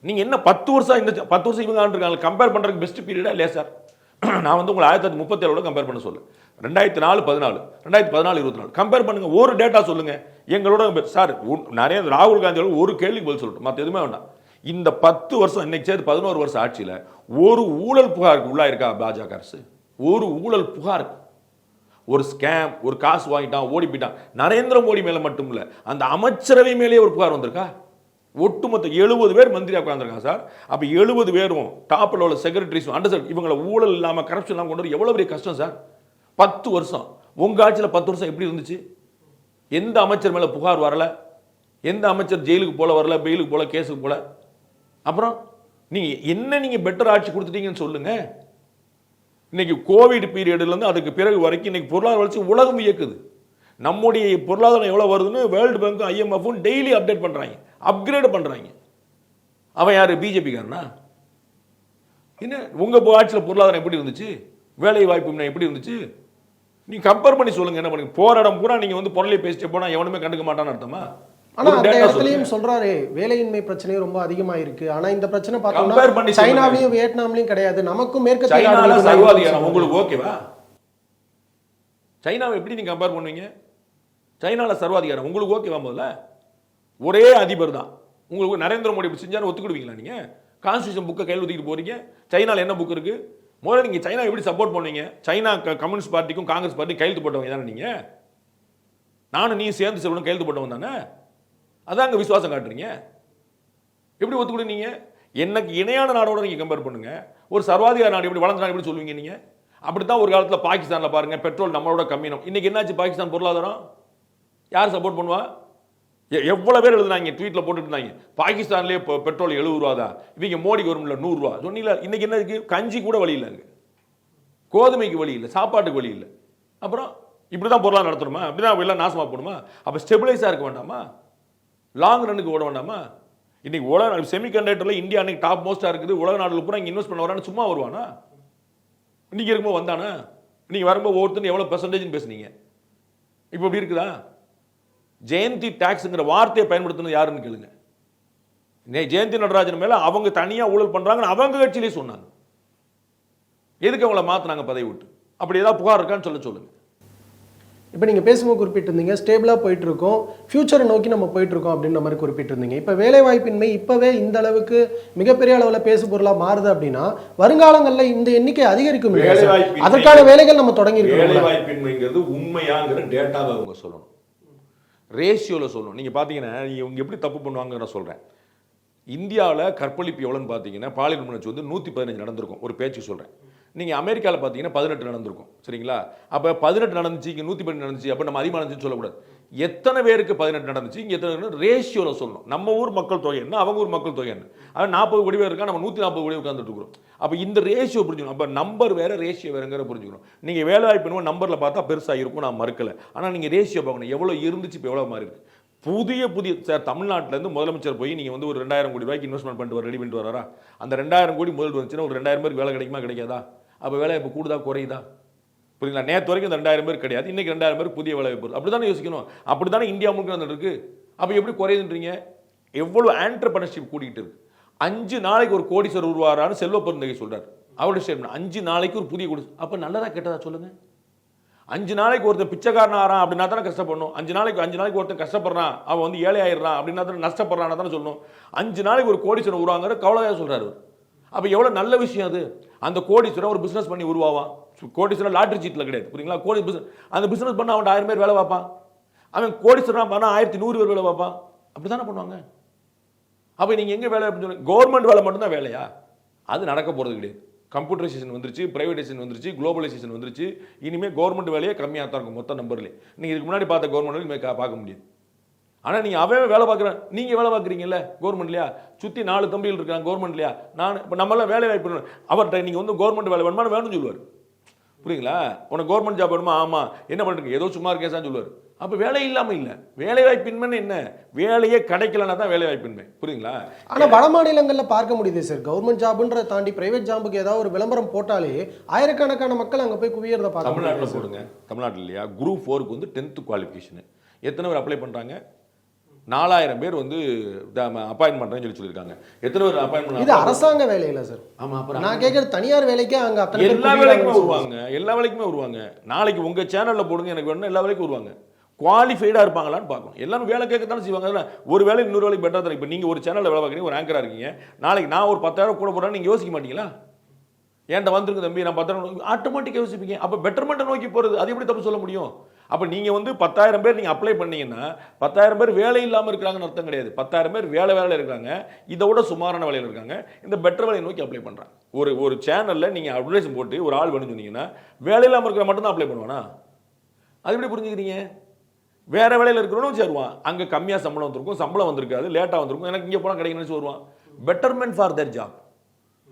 F: நீங்க என்ன பத்து வருஷம் இந்த பத்து வருஷம் இவங்க ஆண்டுருக்காங்க. கம்பேர் பண்றதுக்கு பெஸ்ட் பீரியடா இல்லையா சார் நான் வந்து உங்களை ஆயிரத்தி தொள்ளாயிரத்தி முப்பத்தேழோட கம்பேர் பண்ண சொல்லு. ரெண்டாயிரத்தி நாலு பதினாலு. ரெண்டாயிரத்தி பதினாலு இருபத்தி நாலு. கம்பேர் பண்ணுங்க ஒரு டேட்டா சொல்லுங்க. எங்களோட சார் நிறைய ராகுல் காந்தியோட ஒரு கேள்விக்கு பதில் சொல்லட்டும். மற்ற எதுவுமே வேண்டாம். இந்த பத்து வருஷம் இன்னைக்கு சேர்த்து பதினோரு வருஷம் ஆட்சியில் ஒரு ஊழல் புகாருக்கு உள்ளாயிருக்கா பாஜக அரசு? ஒரு ஊழல் புகார். ஒரு ஸ்கேம் ஒரு காசு வாங்கிட்டான் ஓடி போயிட்டான். நரேந்திர மோடி மேலே மட்டும் இல்லை அந்த அமைச்சரவை மேலேயே ஒரு புகார் வந்திருக்கா? ஒட்டுமொத்த எழுபது பேர் மந்திரியாக உட்காந்துருக்காங்க சார். அப்போ எழுபது பேரும் டாப்பில் உள்ள செக்ரட்டரிஸும் அண்டர் இவங்களை ஊழல் இல்லாமல் கரப்ஷன் இல்லாமல் கொண்டு வர எவ்வளோ பெரிய கஷ்டம் சார்? பத்து வருஷம். உங்கள் ஆட்சியில் பத்து வருஷம் எப்படி இருந்துச்சு? எந்த அமைச்சர் மேலே புகார் வரல? எந்த அமைச்சர் ஜெயிலுக்கு போல வரல? பெயிலுக்கு போல? கேஸுக்கு போல? அப்புறம் நீங்கள் என்ன நீங்கள் பெட்டர் ஆட்சி கொடுத்துட்டீங்கன்னு சொல்லுங்கள் இன்னைக்கு கோவிட் பீரியட்லேருந்து அதுக்கு பிறகு வரைக்கும் இன்னைக்கு பொருளாதார வளர்ச்சி உலகம் இயக்குது நம்முடைய பொருளாதாரம் எவ்வளவு வருதுன்னு வேர்ல்டு பேங்க்கும் ஐஎம்எஃப்பும் டெய்லி அப்டேட் பண்றாங்க. அப்கிரேட் பண்றாங்க. அவன் யாரு? பிஜேபி காரனா? என்ன? உங்க ஆட்சியில் பொருளாதாரம் எப்படி இருந்துச்சு? வேலை வாய்ப்பு எப்படி இருந்துச்சு? நீ கம்பேர் பண்ணி சொல்லுங்க என்ன பண்ணுங்க? போற இடம் பூரா நீங்க வந்து பொருளை பேசிட்டு போனா எவனுமே கண்டுக்க மாட்டான்னு அர்த்தமா?
E: ஆனா அந்த இடத்துலயும். சொல்றாரு வேலையின்மை பிரச்சனையும் ரொம்ப அதிகமா இருக்கு ஆனா இந்த பிரச்சனை பார்த்தோம்னா. சைனாவையும் வியட்நாம்லயும் கிடையாது. நமக்கும் மேற்கத்திய
F: சைனால. உங்களுக்கு ஓகேவா சைனாவை எப்படி நீங்க கம்பேர் பண்ணுவீங்க? சைனாவில் சர்வாதிகாரம். உங்களுக்கு ஓகேவா முதல்ல? ஒரே அதிபர் தான். உங்களுக்கு நரேந்திர மோடி இப்படி செஞ்சாலும் ஒத்துக்கிடுவீங்களா நீங்கள் கான்ஸ்டியூஷன் புக்கை கையில் ஊத்திக்கிட்டு போகிறீங்க சைனாவில் என்ன புக் இருக்குது முதல்ல நீங்கள் சைனா எப்படி சப்போர்ட் பண்ணுவீங்க? சைனா கம்யூனிஸ்ட் பார்ட்டிக்கும் காங்கிரஸ் பார்ட்டி கையெழுத்து போட்டவங்க தானே நீங்கள் நானும் நீ சேர்ந்து செல்வனும் கையெழுத்து போட்டவங்க தானே? அதான் அங்கே விசுவாசம் காட்டுறீங்க. எப்படி ஒத்துக்கிடுவீங்க எனக்கு இணையான நாடோட நீங்கள் கம்பேர் பண்ணுங்க. ஒரு சர்வாதிகார நாடு எப்படி வளர்ந்த நாடு எப்படி சொல்லுவீங்க அப்படி தான் ஒரு காலத்தில் பாகிஸ்தானில் பாருங்கள் பெட்ரோல் நம்மளோட கம்மினம் இன்றைக்கி என்னாச்சு? பாகிஸ்தான் பொருளாதாரம்? யார் சப்போர்ட் பண்ணுவா? எ- பேர் எழுதுனாங்க ட்வீட்டில் போட்டுட்டு இருந்தாங்க பாகிஸ்தான்லேயே இப்போ பெட்ரோல் எழுபது ரூபா தான் இவங்க மோடி கவர்மெண்ட்ல நூறுரூவா சொன்னீங்களா இன்னைக்கு என்ன இருக்கு? கஞ்சி கூட வழி இல்லை கோதுமைக்கு வழி இல்லை சாப்பாட்டுக்கு வழி இல்லை. அப்புறம் இப்படி தான் பொருளாக நடத்தணுமா? அப்படி தான் எல்லாம் நாசமாக போகணுமா அப்போ ஸ்டெபிளைஸாக இருக்க வேண்டாமா? லாங் ரன்னுக்கு ஓட வேண்டாமா? இன்னைக்கு உலக செமிகண்டக்டரில் இந்தியா அன்னைக்கு டாப் மோஸ்ட்டாக இருக்குது. உலக நாடுகள் கூட இங்கே இன்வெஸ்ட் பண்ண வரான்னு சும்மா வருவானா? இன்றைக்கி இருக்கும்போது வந்தானா? நீங்கள் வரும்போது ஒவ்வொருத்தரும் எவ்வளோ பெர்சன்டேஜ்னு பேசுனீங்க. இப்போ இப்படி இருக்குதா? ஜெயந்தி டாக்ஸுங்கிற வார்த்தையை பயன்படுத்தினது யாருன்னு கேளுங்க. ஜெயந்தி நடராஜன் மேல அவங்க தனியா ஊழல் பண்றாங்கன்னு அவங்க கட்சியிலே சொன்னாங்க. எதுக்கு அவங்கள மாத்துனாங்க பதவி விட்டு? அப்படி ஏதாவது புகார் இருக்கான்னு சொல்ல சொல்லுங்க.
E: இப்போ நீங்கள் பேசும்போது குறிப்பிட்டிருந்தீங்க ஸ்டேபிளாக போயிட்டு இருக்கோம் ஃபியூச்சரை நோக்கி நம்ம போயிட்டு இருக்கோம் அப்படின்ற மாதிரி குறிப்பிட்டிருந்தீங்க. இப்போ வேலைவாய்ப்பின்மை இப்போவே இந்த அளவுக்கு மிகப்பெரிய அளவில் பேசு பொருளாக மாறுது அப்படின்னா வருங்காலங்களில் இந்த எண்ணிக்கை அதிகரிக்கும் அதற்கான வேலைகள் நம்ம தொடங்கி இருக்கோம்
F: வேலைவாய்ப்பின்மைங்கிறது உண்மையாங்கிற டேட்டாவை அவங்க சொல்லணும். ரேஷியோவில் சொல்லணும். நீங்கள் பார்த்தீங்கன்னா இவங்க எப்படி தப்பு பண்ணுவாங்க நான் சொல்கிறேன் இந்தியாவில் கற்பழிப்பு எவ்வளோன்னு பார்த்தீங்கன்னா பாலியல் முயற்சி வந்து நூற்றி பதினஞ்சு நடந்திருக்கும். ஒரு பேச்சு சொல்கிறேன் நீங்கள் அமெரிக்காவில் பார்த்தீங்கன்னா பதினெட்டு நடந்திருக்கும். சரிங்களா? அப்போ பதினெட்டு நடந்துச்சு இங்கே நூற்றி பதினெட்டு நடந்துச்சு அப்போ நம்ம அதிகமாக நடந்துச்சுன்னு சொல்லக்கூடாது. எத்தனை பேருக்கு பதினெட்டு நடந்துச்சு? இங்கே எத்தனை ரேஷியோவில் சொல்லணும். நம்ம ஊர் மக்கள் தொகை என்ன? அவங்க ஊர் மக்கள் தொகை என்ன? அவன் நாற்பது கோடி பேர் இருக்கா நம்ம நூற்றி நாற்பது கோடி உட்காந்துட்டு இருக்கிறோம். அப்போ இந்த ரேஷியோ புரிஞ்சுக்கணும். அப்போ நம்பர் வேறு ரேஷியோ வேறுங்கிற புரிஞ்சுக்கணும். நீங்கள் வேலைவாய்ப்பு நம்பரில் பார்த்தா பெருசாக இருக்கும் நான் மறுக்கல. ஆனால் நீங்கள் ரேஷியோ பார்க்கணும். எவ்வளோ இருந்துச்சு இப்போ எவ்வளோ மாறி இருக்கு புதிய புதிய சார் தமிழ்நாட்டிலேருந்து முதலமைச்சர் போய் நீங்கள் வந்து ஒரு ரெண்டாயிரம் கோடி ரூபாய்க்கு இன்வெஸ்ட்மெண்ட் பண்ணிட்டு வர ரெடி பண்ணிட்டு வராரா? அந்த ரெண்டாயிரம் கோடி முதல் வந்துச்சுன்னா ஒரு ரெண்டாயிரம் பேருக்கு வேலை கிடைக்குமா கிடைக்காதா? அப்போ வேலை இப்போ கூடுதா குறையுதா? புரியுங்களா? நேற்று வரைக்கும் இந்த ரெண்டாயிரம் பேர் கிடையாது. இன்னைக்கு ரெண்டாயிரம் பேருக்கு புதிய வேலை வாய்ப்பு. அப்படி தானே யோசிக்கணும். அப்படி தானே இந்தியா முழுக்க வந்துட்டு அப்போ எப்படி குறையுதுன்றீங்க? எவ்வளோ ஆண்டர்பிரினர்ஷிப் கூட்டிகிட்டு இருக்கு. அஞ்சு நாளைக்கு ஒரு கோடீஸ்வரர் உருவாரான்னு செல்வ பெருந்தகை சொல்றாரு. அவருடைய ஸ்டேட்மெண்ட் அஞ்சு நாளைக்கு ஒரு புதிய கோடி அப்போ நல்லதாக கெட்டதா சொல்லுங்கள் அஞ்சு நாளைக்கு ஒருத்தன் பிச்சைக்காரன் ஆறான் அப்படின்னா தானே கஷ்டப்படணும். அஞ்சு நாளைக்கு அஞ்சு நாளைக்கு ஒருத்தன் கஷ்டப்படுறான் அவன் வந்து ஏழை ஆயிடுறான் அப்படின்னா தானே நஷ்டப்படுறான் தானே சொல்லணும். அஞ்சு நாளைக்கு ஒரு கோடீஸ்வரன் உருவாங்கிற கவலையாக சொல்கிறாரு அப்போ எவ்வளோ நல்ல விஷயம் அது? அந்த கோடீஸ்வரன் ஒரு பிஸ்னஸ் பண்ணி உருவாவான். கோடீஸ்வரன் லாட்ரி சீட்டில் கிடையாது புரியுங்களா? கோடி பிஸ்னஸ் அந்த பிஸ்னஸ் பண்ண அவன் ஆயிரம் பேர் வேலை பார்ப்பான். அவன் கோடீஸ்வரன் பண்ணால் ஆயிரத்தி நூறு பேர் வேலை பார்ப்பான். அப்படி தானே பண்ணுவாங்க? அப்போ நீங்கள் எங்கே வேலை அப்படின்னு சொல்லி கவர்மெண்ட் வேலை மட்டும்தான் வேலையா? அது நடக்க போகிறது கிடையாது. கம்ப்யூட்டரைசேஷன் வந்துருச்சு ப்ரைவேடைசேஷன் வந்துருச்சு குளோபலைசேஷன் வந்துருச்சு. இனிமேல் கவர்மெண்ட் வேலையே கம்மியாக தான் இருக்கும் மொத்த நம்பர்லேயே நீங்கள் இதுக்கு முன்னாடி பார்த்த கவர்மெண்ட் இனிமேல் பார்க்க முடியாது. ஆனால் நீங்கள் அவன் வேலை பார்க்குறேன் நீங்கள் வேலை பார்க்குறீங்கல்ல கவர்மெண்ட்லையா சுற்றி நாலு தம்பிகள் இருக்காங்க கவர்மெண்ட்லையா நான் இப்போ நம்மளாம் வேலை வாய்ப்பு அவர்கிட்ட நீங்கள் வந்து கவர்மெண்ட் வேலை வேணுமா வேணும்னு சொல்லுவார். புரியுங்களா உனக்கு கவர்மெண்ட் ஜாப் வேணுமா? ஆமாம் என்ன பண்ணுறீங்க ஏதோ சும்மா இருக்கேசான்னு சொல்லுவார். அப்போ வேலை இல்லாமல் இல்லை. வேலை வாய்ப்பின்மைன்னு என்ன? வேலையே கிடைக்கலன்னா தான் வேலை வாய்ப்பின்மை புரியுங்களா
E: ஆனால் வட மாநிலங்களில் பார்க்க முடியுது சார் கவர்மெண்ட் ஜாப்ன்றதை தாண்டி பிரைவேட் ஜாபுக்கு ஏதாவது ஒரு விளம்பரம் போட்டாலே ஆயிரக்கணக்கான மக்கள் அங்கே போய் குவியறத பார்க்க
F: தமிழ்நாட்டில் போடுங்க. தமிழ்நாட்டில் இல்லையா? குரூப் ஃபோருக்கு வந்து டென்த்து குவாலிஃபிகேஷனு எத்தனை பேர் அப்ளை பண்ணுறாங்க நாலாயிரம் பேர் வந்து அப்பாயின் பண்ணுறேன்னு சொல்லி சொல்லியிருக்காங்க. எத்தனை பேர் அப்பாயின்
E: இது அரசாங்க வேலையில சார்.
F: ஆமாம் அப்புறம்
E: நான் கேட்கறது தனியார் வேலைக்கே அங்க அத்தனை
F: எல்லா வேலைக்குமே. வருவாங்க. எல்லா வேலைக்குமே வருவாங்க. நாளைக்கு உங்க சேனல்ல போடுங்க எனக்கு வேணும்னா எல்லா வேலைக்கும் வருவாங்க. குவாலிஃபைடா இருப்பாங்களான்னு பார்க்கணும். எல்லாரும் வேலை கேட்கத்தானே செய்வாங்க. ஒரு வேலை இன்னொரு வேலைக்கு பெட்டர் தரும் இப்போ நீங்க ஒரு சேனல்ல வேலை பார்க்குறீங்க ஒரு ஆங்கரா இருக்கீங்க. நாளைக்கு நான் ஒரு பத்தாயிரம் கூட போடுறேன்னு நீங்க யோசிக்க மாட்டீங்களா? ஏன்டா வந்திருக்கு தம்பி? நான் பத்தாயிரம் ஆட்டோமேட்டிக்காக யோசிப்பீங்க. அப்போ பெட்டர்மெண்ட்டை நோக்கி போகிறது அது எப்படி தப்பு சொல்ல முடியும்? அப்போ நீங்கள் வந்து பத்தாயிரம் பேர் நீங்கள் அப்ளை பண்ணீங்கன்னா பத்தாயிரம் பேர் வேலை இல்லாமல் இருக்கிறாங்கன்னு அர்த்தம் கிடையாது. பத்தாயிரம் பேர் வேலை வேலையில் இருக்காங்க இதை விட சுமாரான வேலையில் இருக்காங்க. இந்த பெட்டர் வேலையை நோக்கி அப்ளை பண்ணுறாங்க ஒரு ஒரு சேனலில் நீங்கள் அட்வர்டைஸ் போட்டு ஒரு ஆள் வேணும்னு சொன்னீங்கன்னா வேலை இல்லாமல் இருக்கிற மட்டும்தான் அப்ளை பண்ணுவானா? அது எப்படி புரிஞ்சுக்கிறீங்க? வேற வேலையில் இருக்கிறவனும் சேருவான் அங்கே கம்மியாக சம்பளம் வந்திருக்கும் சம்பளம் வந்திருக்காது லேட்டாக வந்திருக்கும். எனக்கு இங்கே போனால் கிடைக்கணும்னு சொல்லுவான் பெட்டர்மெண்ட் ஃபார் தர் ஜாப்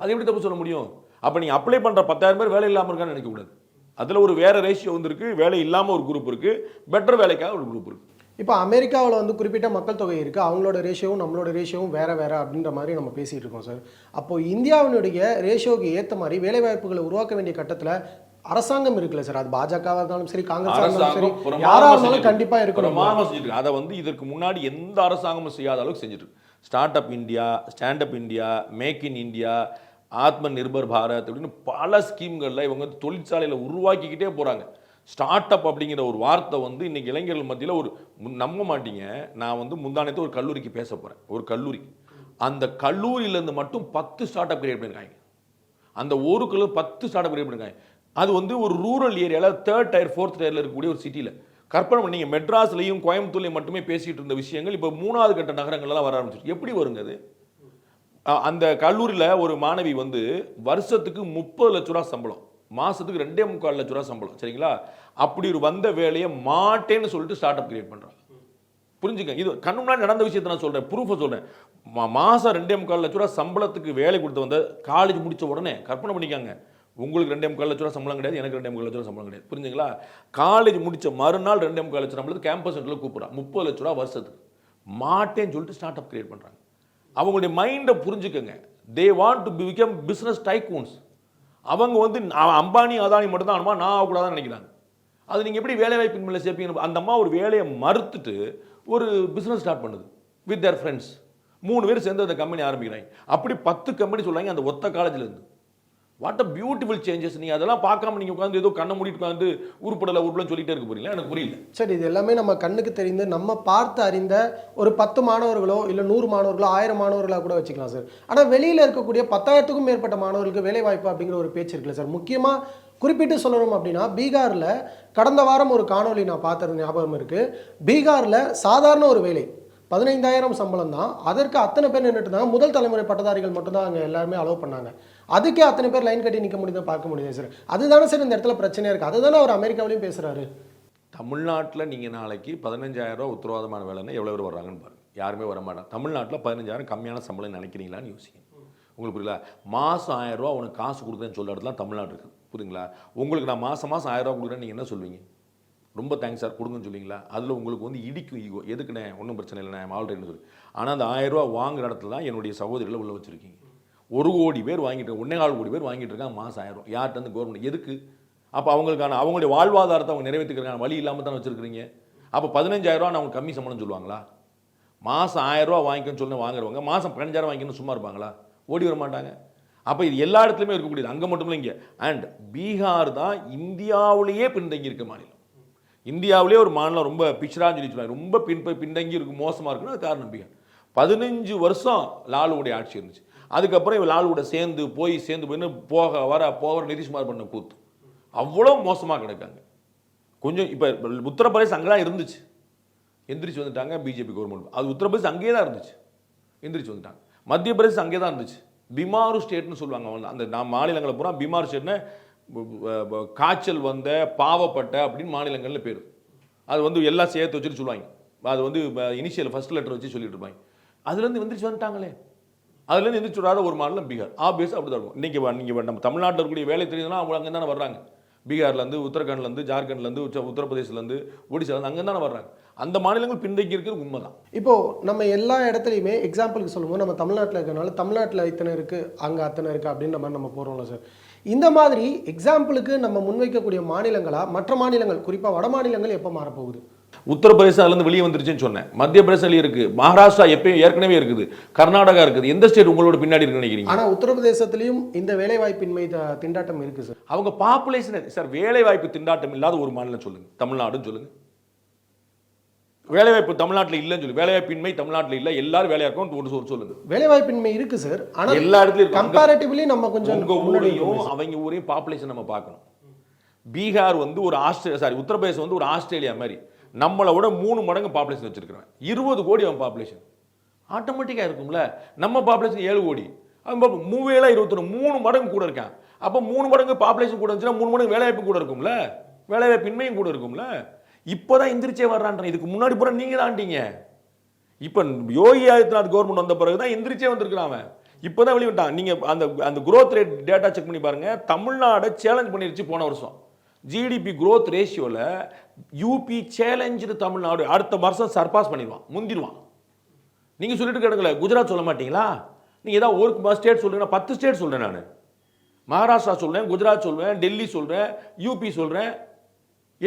F: அது எப்படி தப்பு சொல்ல முடியும்? அப்போ நீங்கள் அப்ளை பண்ணுற பத்தாயிரம் பேர் வேலை இல்லாமல் இருக்கான்னு நினைக்கக்கூடாது. அதில் ஒரு வேற ரேஷியோ வந்திருக்கு வேலை இல்லாமல் ஒரு குரூப் இருக்கு பெட்டர் வேலைக்காக ஒரு குரூப் இருக்கு
E: இப்போ அமெரிக்காவில் வந்து குறிப்பிட்ட மக்கள் தொகை இருக்கு அவங்களோட ரேஷியோவும் நம்மளோட ரேஷியோவும் வேற வேற அப்படின்ற மாதிரி நம்ம பேசிட்டு இருக்கோம் சார் அப்போ இந்தியாவினுடைய ரேஷியோக்கு ஏற்ற மாதிரி வேலைவாய்ப்புகளை உருவாக்க வேண்டிய கட்டத்தில் அரசாங்கம் இருக்குல்ல சார் அது பாஜகவாக இருந்தாலும் சரி காங்கிரஸ் சரி
F: பிரமாதமா
E: யாரா இருந்தாலும்
F: செஞ்சிட்டு
E: கண்டிப்பா
F: இருக்கு.
E: இருக்கணும்.
F: அதை வந்து இதற்கு முன்னாடி எந்த அரசாங்கமும் செய்யாத அளவுக்கு செஞ்சுட்டு. Start up India stand up India make in India Atma Nirbhar Bharat அப்படின்னு பல ஸ்கீம்களில் இவங்க வந்து தொழிற்சாலையில் உருவாக்கிக்கிட்டே போகிறாங்க ஸ்டார்ட் அப் அப்படிங்கிற ஒரு வார்த்தை வந்து இன்றைக்கி இளைஞர்கள் மத்தியில் ஒரு நம்ப மாட்டீங்க. நான் வந்து முந்தானத்தை ஒரு கல்லூரிக்கு பேச போகிறேன் ஒரு கல்லூரி. அந்த கல்லூரியிலேருந்து மட்டும் பத்து ஸ்டார்ட் அப் கிரியேட் பண்ணியிருக்காங்க அந்த ஊருக்குள்ள பத்து ஸ்டார்ட் அப் கிரியேட் பண்ணியிருக்காங்க அது வந்து ஒரு ரூரல் ஏரியாவில் தேர்ட் டயர் ஃபோர்த் டயரில் இருக்கக்கூடிய ஒரு சிட்டியில். கற்பனை நீங்கள் மெட்ராஸ்லையும் கோயம்புத்தூர்லையும் மட்டுமே பேசிகிட்டு இருந்த விஷயங்கள் இப்போ மூணாவது கட்ட நகரங்கள்லாம் வர ஆரம்பிச்சிருக்கு. எப்படி வருங்க அது? அந்த கல்லூரியில் ஒரு மாணவி வந்து வருஷத்துக்கு முப்பது லட்ச ரூபா சம்பளம். மாதத்துக்கு ரெண்டே முக்கால் லட்ச ரூபா சம்பளம். சரிங்களா? அப்படி ஒரு வந்த வேலையை மாட்டேன்னு சொல்லிட்டு ஸ்டார்ட் அப் கிரியேட் பண்ணுறாங்க புரிஞ்சுங்க இது கண்ணு முன்னாடி நடந்த விஷயத்தை நான் சொல்கிறேன் ப்ரூஃபை சொல்கிறேன் மா மாதம் ரெண்டே முக்கால் லட்ச ரூபா சம்பளத்துக்கு வேலை கொடுத்து வந்த காலேஜ் முடித்த உடனே கற்பனை பண்ணிக்காங்க. உங்களுக்கு ரெண்டே முக்கால் லட்ச ரூபா சம்பளம் கிடையாது எனக்கு ரெண்டே முக்கால் லட்ச ரூபா சம்பளம் கிடையாது. புரிஞ்சுங்களா? காலேஜ் முடித்த மறுநாள் ரெண்டே முக்கால் லட்ச சம்பளத்துக்கு கேம்பஸ் சென்டரில் கூப்பிட்றான் முப்பது லட்ச ரூபா வருஷத்துக்கு. மாட்டேன்னு சொல்லிட்டு ஸ்டார்ட் அப் கிரியேட் பண்ணுறாங்க அவங்களுடைய மைண்டை புரிஞ்சுக்கங்க. They want to become business tycoons அவங்க வந்து அம்பானி அதானி மட்டும்தான் அனுமா நான் ஆகக்கூடாதுன்னு நினைக்கிறாங்க. அது நீங்கள் எப்படி வேலை வாய்ப்பின்மையில் சேர்ப்பீங்க? அந்த அம்மா ஒரு வேலையை மறுத்துட்டு ஒரு பிஸ்னஸ் ஸ்டார்ட் பண்ணுது. வித் தேர் ஃப்ரெண்ட்ஸ் மூணு பேர் சேர்ந்து அந்த கம்பெனி ஆரம்பிக்கிறாங்க. அப்படி பத்து கம்பெனி சொல்கிறாங்க அந்த ஒத்த காலேஜில் இருந்து. வாட் அ பியூட்டிஃபுல் சேஞ்சஸ் நீங்கள் அதெல்லாம் பார்க்காம நீங்கள் உட்காந்து ஏதோ கண்ணை மூடிட்டு உட்காந்து உருப்படலை உருப்படலாம் சொல்லிட்டே இருக்க போறீங்களா? எனக்கு புரியல.
E: சரி இது எல்லாமே நம்ம கண்ணுக்கு தெரிந்து நம்ம பார்த்து அறிந்த ஒரு பத்து மாணவர்களோ இல்லை நூறு மாணவர்களோ ஆயிரம் மாணவர்களாக கூட வச்சுக்கலாம் சார் ஆனால் வெளியில் இருக்கக்கூடிய பத்தாயிரத்துக்கும் மேற்பட்ட மாணவர்களுக்கு வேலை வாய்ப்பு அப்படிங்கிற ஒரு பேச்சு இருக்குல்ல சார் முக்கியமாக குறிப்பிட்டு சொல்லணும் அப்படின்னா பீகாரில் கடந்த வாரம் ஒரு காணொளி நான் பார்த்தது ஞாபகம் இருக்குது பீகாரில் சாதாரண ஒரு வேலை பதினைந்தாயிரம் சம்பளம் தான் அதற்கு அத்தனை பேர் நின்றுட்டு இருந்தாங்க முதல் தலைமுறை பட்டதாரிகள் மட்டும்தான் அங்கே எல்லாருமே அலோவ் பண்ணாங்க. அதுக்கே அத்தனை பேர் லைன் கட்டி நிற்க முடியுது பார்க்க முடியுது சார் அதுதானே சார் இந்த இடத்துல பிரச்சனையாக இருக்குது அதுதானே அவர் அமெரிக்காவிலையும் பேசுகிறாரு
F: தமிழ்நாட்டில் நீங்கள் நாளைக்கு பதினஞ்சாயிரம் ரூபா உத்தரவாதமான வேலைன்னா எவ்வளோ பேர் வர்றாங்கன்னு பாருங்க. யாருமே வர மாட்டாங்க. தமிழ்நாட்டில் பதினஞ்சாயிரம் கம்மியான சம்பளம் நினைக்கிறீங்களான்னு யோசிங்க உங்களுக்கு புரியல? மாதம் ஆயிரம் ரூபா உனக்கு காசு கொடுக்குறேன்னு சொல்கிற இடத்துல தமிழ்நாடு இருக்குது புரியுங்களா உங்களுக்கு நான் மாதம் மாதம் ஆயிரம் ரூபா கொடுக்குறேன்னு நீங்கள் என்ன சொல்வீங்க ரொம்ப தேங்க்ஸ் சார் கொடுங்கன்னு சொல்லுவீங்களா? அதில் உங்களுக்கு வந்து இடிக்கும் ஈகோ எதுக்குண்ணே? ஒன்றும் பிரச்சனை இல்லை நான் சொல்லி. ஆனால் அந்த ஆயிரம் ரூபா வாங்குற இடத்துல தான் என்னுடைய சகோதரிகளை உள்ள வச்சுருக்கீங்க. ஒரு கோடி பேர் வாங்கிட்டு ஒன்னே கால் கோடி பேர் வாங்கிட்டு இருக்காங்க மாதம் ஆயிரம். யார்கிட்ட வந்து கவர்மெண்ட் எதுக்கு? அப்போ அவங்களுக்கான அவங்களுடைய வாழ்வாதாரத்தை அவங்க நிறைவேற்றிக்கிறதுக்கான வழி இல்லாமல் தான் வச்சுருக்கிறீங்க. அப்போ பதினஞ்சாயிரரூவா நான் அவங்க கம்மி சம்பளம் சொல்லுவாங்களா? மாதம் ஆயிரம் ரூபா வாங்கிக்கணும்னு சொல்லி வாங்குறவங்க மாதம் பதினஞ்சாயிரம் வாங்கிக்கணும் சும்மா இருப்பாங்களா? ஓடி வர மாட்டாங்க. அப்போ இது எல்லா இடத்துலையுமே இருக்கக்கூடியது. அங்கே மட்டும் இல்லை இங்கே. அண்ட் பீகார் தான் இந்தியாவிலேயே பின்தங்கி இருக்க மாநிலம். இந்தியாவிலே ஒரு மாநிலம் ரொம்ப பிச்சரான்னு சொல்லி சொல்லுவாங்க ரொம்ப பின் பின்தங்கி இருக்கும் மோசமாக இருக்குன்னு அது காரணம் பீகார். பதினஞ்சு வருஷம் லாலுவுடைய ஆட்சி இருந்துச்சு. அதுக்கப்புறம் இவன் கூட சேர்ந்து போய் சேர்ந்து போயின்னு போக வர போக நிதிஷ்குமார் பண்ண கூத்து. அவ்வளோ மோசமாக கிடக்காங்க. கொஞ்சம் இப்போ உத்தரப்பிரதேசம் அங்கே தான் இருந்துச்சு. எந்திரிச்சு வந்துட்டாங்க பிஜேபி கவர்மெண்ட் அது உத்தரப்பிரதேசம் அங்கேயே தான் இருந்துச்சு. எந்திரிச்சு வந்துட்டாங்க. மத்திய பிரதேசம் அங்கே தான் இருந்துச்சு. பிமாரு ஸ்டேட்னு சொல்லுவாங்க அந்த நான் மாநிலங்களை பூரா பிமாரு ஸ்டேட்னு காய்ச்சல் வந்த பாவப்பட்ட அப்படின்னு மாநிலங்களில் பேர். அது வந்து எல்லாம் சேர்த்து வச்சுட்டு சொல்லுவாங்க. அது வந்து இனிஷியல் ஃபஸ்ட் லெட்டர் வச்சு சொல்லிட்டு இருப்பாங்க. அதுலேருந்து எந்திரிச்சு வந்துட்டாங்களே. அதுலேருந்து எந்திரிச்சு வராத ஒரு மாநிலம் பீகார். ஆப்வியஸ் அப்படி தான் இருக்கும் இன்றைக்கி நீங்கள் நம்ம தமிழ்நாட்டில் இருக்கக்கூடிய வேலை தெரியுதுன்னா அவங்க அங்கே தானே வர்றாங்க. பீகார்லேருந்து உத்தரகாண்ட்லேருந்து ஜார்க்கண்ட்லேருந்து உச்ச உத்தரப்பிரதேசிலேருந்து ஒடிசாலேருந்து அங்கே தானே வர்றாங்க. அந்த மாநிலங்கள் பின்தங்கி இருக்கிறது உண்மை தான்
E: இப்போது நம்ம எல்லா இடத்துலையுமே எக்ஸாம்பிளுக்கு சொல்லும்போது நம்ம தமிழ்நாட்டில் இருக்கிறனால தமிழ்நாட்டில் இத்தனை இருக்குது அங்கே அத்தனை இருக்குது அப்படின்ற மாதிரி நம்ம போகிறோம்ல சார். இந்த மாதிரி எக்ஸாம்பிளுக்கு நம்ம முன்வைக்கக்கூடிய மாநிலங்களாக மற்ற மாநிலங்கள் குறிப்பாக வட மாநிலங்கள் எப்போ மாறப்போகுது?
F: உத்தரப்பிரதேசம் அதுலேருந்து வெளியே வந்துருச்சுன்னு சொன்னேன். மத்திய பிரதேசம் இருக்கு. மகாராஷ்டிரா எப்பயும் ஏற்கனவே இருக்குது. கர்நாடகா இருக்குது. எந்த ஸ்டேட் உங்களோட பின்னாடி இருக்குன்னு நினைக்கிறீங்க?
E: ஆனால் உத்தரப்பிரதேசத்திலையும் இந்த வேலைவாய்ப்பின்மை திண்டாட்டம் இருக்கு சார்
F: அவங்க பாப்புலேஷன் சார் வேலை வாய்ப்பு திண்டாட்டம் இல்லாத ஒரு மாநிலம் சொல்லுங்க. தமிழ்நாடுன்னு சொல்லுங்க. வேலைவாய்ப்பு தமிழ்நாட்டில் இல்லைன்னு சொல்லி. வேலைவாய்ப்பின்மை தமிழ்நாட்டில் இல்லை. எல்லாரும் வேலையா இருக்கும் ஒரு சொல் சொல்லுங்க.
E: வேலைவாய்ப்பின்மை இருக்கு சார் ஆனால்
F: எல்லா இடத்துலயும்
E: கம்பேரிட்டிவ்லி நம்ம கொஞ்சம்
F: உங்க ஊரையும். அவங்க ஊரையும் பாப்புலேஷன் நம்ம பார்க்கணும். பீகார் வந்து ஒரு ஆஸ்திரேலியா சாரி உத்தரப்பிரதேசம் வந்து ஒரு ஆஸ்திரேலியா மாதிரி. நம்மளை விட மூணு மடங்கு பாப்புலேஷன் வச்சிருக்கிறவன். இருபது கோடி அவன் பாப்புலேஷன் ஆட்டோமேட்டிக்காக இருக்கும்ல. நம்ம பாப்புலேஷன் ஏழு கோடி. அவன் பாப்ப- மூவேல இருபத்தொன்று மூணு மடங்கு கூட இருக்கான். அப்போ மூணு மடங்கு பாப்புலேஷன் கூட இருந்துச்சுன்னா மூணு மடங்கு வேலைவாய்ப்பு கூட இருக்கும்ல. வேலைவாய்ப்பின்மையும் கூட இருக்கும்ல. இப்போ தான் எந்திரிச்சே வர்றான்ற இதுக்கு முன்னாடி பூரா நீங்கள் தான்ட்டீங்க இப்போ யோகி ஆதித்யநாத் கவர்மெண்ட் வந்த பிறகு தான் எந்திரிச்சே வந்திருக்கிறான் அவன். இப்போ தான் வெளியிட்டான் நீங்கள் அந்த அந்த குரோத் ரேட் டேட்டா செக் பண்ணி பாருங்கள் தமிழ்நாடை சேலஞ்ச் பண்ணிருச்சு போன வருஷம். ஜிடிபி குரோத் ரேஷியோவில் யூபி சேலஞ்சு தமிழ்நாடு அடுத்த வருஷம் சர்பாஸ் பண்ணிடுவான். முந்திடுவான். நீங்கள் சொல்லிட்டு கிடக்கல குஜராத் சொல்ல மாட்டீங்களா? நீங்கள் ஏதாவது ஒரு ஸ்டேட் சொல்றீங்கன்னா பத்து ஸ்டேட் சொல்கிறேன் நான். மகாராஷ்டிரா சொல்கிறேன் குஜராத் சொல்கிறேன் டெல்லி சொல்கிறேன் யூபி சொல்கிறேன்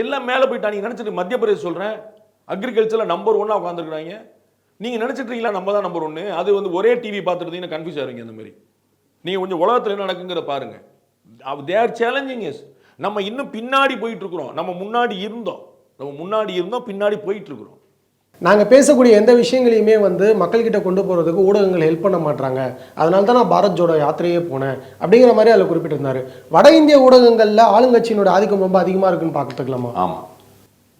F: எல்லாம் மேலே போயிட்டா நீங்கள் நினச்சிட்டு மத்திய பிரதேஷ் சொல்கிறேன் அக்ரிகல்ச்சரில் நம்பர் ஒன்னாக உட்காந்துருக்குறாங்க நீங்கள் நினச்சிட்ருக்கீங்களா நம்ம தான் நம்பர் ஒன்று அது வந்து ஒரே டிவி பார்த்துருந்தீங்கன்னா கன்ஃபியூஸ் ஆகிறீங்க அந்த மாதிரி. நீங்கள் கொஞ்சம் உலகத்தில் என்ன நடக்குங்கிறத பாருங்க. தேர் சேலஞ்சிங் இஸ் நம்ம இன்னும் பின்னாடி போயிட்டு இருக்கிறோம் நம்ம முன்னாடி இருந்தோம். நம்ம முன்னாடி இருந்தோம் பின்னாடி போயிட்டு இருக்கிறோம்
E: நாங்கள் பேசக்கூடிய எந்த விஷயங்களையுமே வந்து மக்கள்கிட்ட கொண்டு போகிறதுக்கு ஊடகங்கள் ஹெல்ப் பண்ண மாட்டாங்க அதனால தான் நான் பாரத் ஜோடோ யாத்திரையே போனேன். அப்படிங்கிற மாதிரி அதில் குறிப்பிட்டிருந்தாரு. வட இந்திய ஊடகங்களில் ஆளுங்கட்சியினோட ஆதிக்கம் ரொம்ப அதிகமாக இருக்குன்னு பார்த்துக்கலாமா
F: ஆமாம்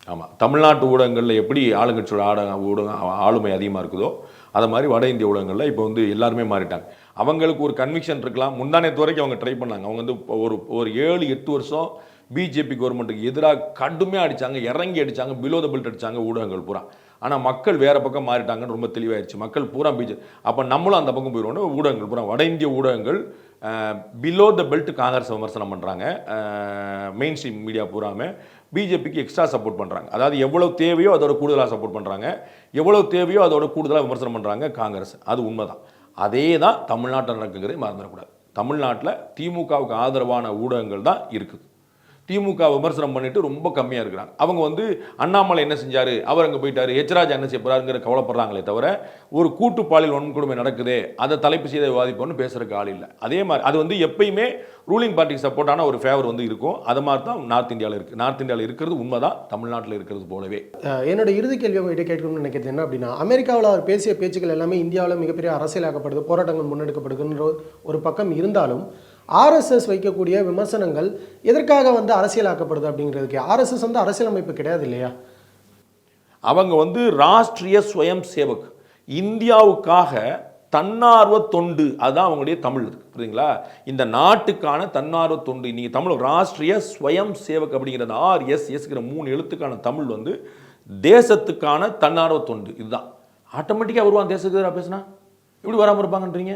F: ஆமாம் தமிழ்நாட்டு ஊடகங்களில் எப்படி ஆளுங்கட்சியோட ஆட ஊடகம் ஆளுமை அதிகமாக இருக்குதோ அதை மாதிரி வட இந்திய ஊடகங்களில் இப்போ வந்து எல்லாருமே மாறிட்டாங்க. அவங்களுக்கு ஒரு கன்விக்ஷன் இருக்கலாம். முந்தானத்து வரைக்கும் அவங்க ட்ரை பண்ணாங்க. அவங்க வந்து இப்போ ஒரு ஒரு ஏழு எட்டு வருஷம் பிஜேபி கவர்மெண்ட்டுக்கு எதிராக கடுமையாக அடிச்சாங்க இறங்கி அடிச்சாங்க பிலோ த பெல்ட் அடிச்சாங்க ஊடகங்கள் பூரா. ஆனால் மக்கள் வேறு பக்கம் மாறிட்டாங்கன்னு ரொம்ப தெளிவாயிருச்சு. மக்கள் பூரா பிஜே அப்போ நம்மளும் அந்த பக்கம் போயிடுவோம் ஊடகங்கள் பூரா வட இந்திய ஊடகங்கள் பிலோ த பெல்ட் காங்கிரஸ் விமர்சனம் பண்ணுறாங்க மெயின் ஸ்ட்ரீம் மீடியா பூராமே பிஜேபிக்கு எக்ஸ்ட்ரா சப்போர்ட் பண்ணுறாங்க அதாவது எவ்வளோ தேவையோ அதோட கூடுதலாக சப்போர்ட் பண்ணுறாங்க எவ்வளோ தேவையோ அதோட கூடுதலாக விமர்சனம் பண்ணுறாங்க காங்கிரஸ். அது உண்மைதான். அதே தான் தமிழ்நாட்டில் நடக்குங்கிறதே மறந்துடக்கூடாது. தமிழ்நாட்டில் திமுகவுக்கு ஆதரவான ஊடகங்கள் தான் இருக்குது. திமுக விமர்சனம் பண்ணிட்டு ரொம்ப கம்மியாக இருக்கிறாங்க. அவங்க வந்து அண்ணாமலை என்ன செஞ்சார்? அவர் அங்கே போயிட்டார். ஹெச்ராஜா என்ன செய்ய போகிறாருங்கிற கவலைப்படுறாங்களே தவிர ஒரு கூட்டு பாலியல் வன்கொடுமை நடக்குதே அதை தலைப்பு செய்த விவாதிப்போம்னு பேசுகிறக்கு ஆள் இல்லை. அதே மாதிரி அது வந்து எப்பயுமே ரூலிங் பார்ட்டிக்கு சப்போர்ட்டான ஒரு ஃபேவர் வந்து இருக்கும். அது மாதிரி தான் நார்த் இந்தியாவில் இருக்குது நார்த் இந்தியாவில் இருக்கிறது உண்மைதான். தமிழ்நாட்டில் இருக்கிறது போலவே.
E: என்னோட இறுதி கேள்வி உங்ககிட்ட கேட்கணும்னு நினைக்கிறது என்ன அப்படின்னா அமெரிக்காவில் அவர் பேசிய பேச்சுக்கள் எல்லாமே இந்தியாவில் மிகப்பெரிய அரசியலாக்கப்படுது போராட்டங்கள் முன்னெடுக்கப்படுதுன்ற ஒரு பக்கம் இருந்தாலும் ஆர்எஸ்எஸ் வைக்கக்கூடிய விமர்சனங்கள் எதற்காக வந்து அரசியலாக்கப்படுது அப்படிங்கிறதுக்கு? ஆர்எஸ்எஸ் வந்து அரசியலமைப்பு கிடையாது இல்லையா?
F: அவங்க வந்து ராஷ்ட்ரிய ஸ்வயம் சேவக். இந்தியாவுக்காக தன்னார்வ தொண்டு. அதுதான் அவங்களுடைய தமிழ் இருக்கு புரியுதுங்களா? இந்த நாட்டுக்கான தன்னார்வ தொண்டு. நீங்கள் தமிழ் ராஷ்ட்ரிய ஸ்வயம் சேவக் அப்படிங்கிறது ஆர் எஸ் எஸ்ங்கிற மூணு எழுத்துக்கான தமிழ் வந்து தேசத்துக்கான தன்னார்வ தொண்டு. இதுதான். ஆட்டோமேட்டிக்காக வருவான் தேசத்துக்கு எதிராக பேசுனா? இப்படி வராமல் இருப்பாங்கன்றீங்க?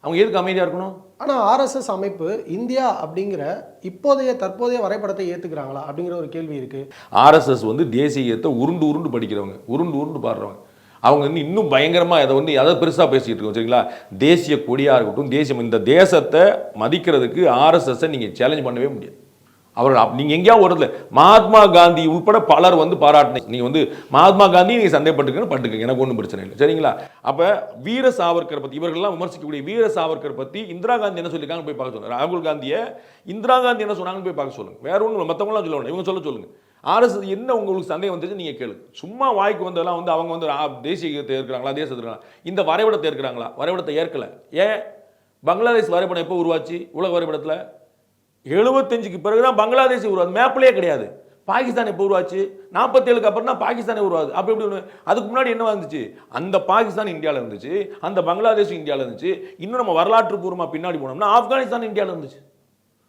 F: அவங்க எதுக்கு அமைதியாக இருக்கணும்?
E: ஆனால் ஆர்எஸ்எஸ் அமைப்பு இந்தியா அப்படிங்கிற இப்போதைய தற்போதைய வரைபடத்தை ஏற்றுக்கிறாங்களா அப்படிங்கிற ஒரு கேள்வி இருக்கு.
F: ஆர்எஸ்எஸ் வந்து தேசியத்தை உருண்டு உருண்டு படிக்கிறவங்க. உருண்டு உருண்டு பாடுறவங்க. அவங்க வந்து இன்னும் பயங்கரமாக அதை வந்து அதை பெருசாக பேசிக்கிட்டு இருக்கோம் சரிங்களா? தேசிய கொடியாக இருக்கட்டும் தேசியம் இந்த தேசத்தை மதிக்கிறதுக்கு ஆர்எஸ்எஸ்ஸை நீங்கள் சேலஞ்ச் பண்ணவே முடியாது. அவர்கள் நீங்கள் எங்கேயாவது ஒரு இடத்துல மகாத்மா காந்தி உட்பட பலர் வந்து பாராட்டினீங்க நீங்கள் வந்து மகாத்மா காந்தி நீங்கள் சந்தேகப்பட்டுக்கன்னு பட்டுக்கங்க எனக்கு ஒன்றும் பிரச்சனை இல்லை சரிங்களா? அப்போ வீர சாவர்கர் பற்றி இவர்கள்லாம் விமர்சிக்கக்கூடிய வீர சாவர்கர் பற்றி இந்திரா காந்தி என்ன சொல்லியிருக்காங்க போய் பார்க்க சொல்லுங்கள் ராகுல் காந்தியை இந்திரா காந்தி என்ன சொன்னாங்கன்னு போய் பார்க்க சொல்லுங்கள் வேற ஒன்றும் மற்றவங்களாம் சொல்ல வேண்டாம் இவங்க சொல்ல சொல்லுங்கள் ஆர்எஸ்எஸ் என்ன உங்களுக்கு சந்தேகம் வந்துச்சு நீங்கள் கேளுங்க சும்மா வாய்க்கு வந்ததெல்லாம் வந்து அவங்க வந்து ஆ, தேசிய ஏற்கிறாங்களா தேசத்தை இந்த வரைபடத்தை ஏற்கிறாங்களா? வரைபடத்தை ஏற்கலை. ஏன்? பங்களாதேஷ் வரைபடம் எப்போ உருவாச்சு? உலக வரைபடத்தில்? எழுபத்தஞ்சுக்கு பிறகு தான் பங்களாதேஷ் உருவாது. மேப்லேயே கிடையாது. பாகிஸ்தான் எப்போ உருவாச்சு? நாற்பத்தேழுக்கு அப்புறம் தான் பாகிஸ்தானே உருவாது அப்படி எப்படி ஒன்று அதுக்கு முன்னாடி என்ன வந்துச்சு? அந்த பாகிஸ்தான் இந்தியாவில் இருந்துச்சு. அந்த பங்களாதேஷ் இந்தியாவில் இருந்துச்சு. இன்னும் நம்ம வரலாற்று பூர்வமாக பின்னாடி போனோம்னா ஆப்கானிஸ்தான் இந்தியாவில் இருந்துச்சு.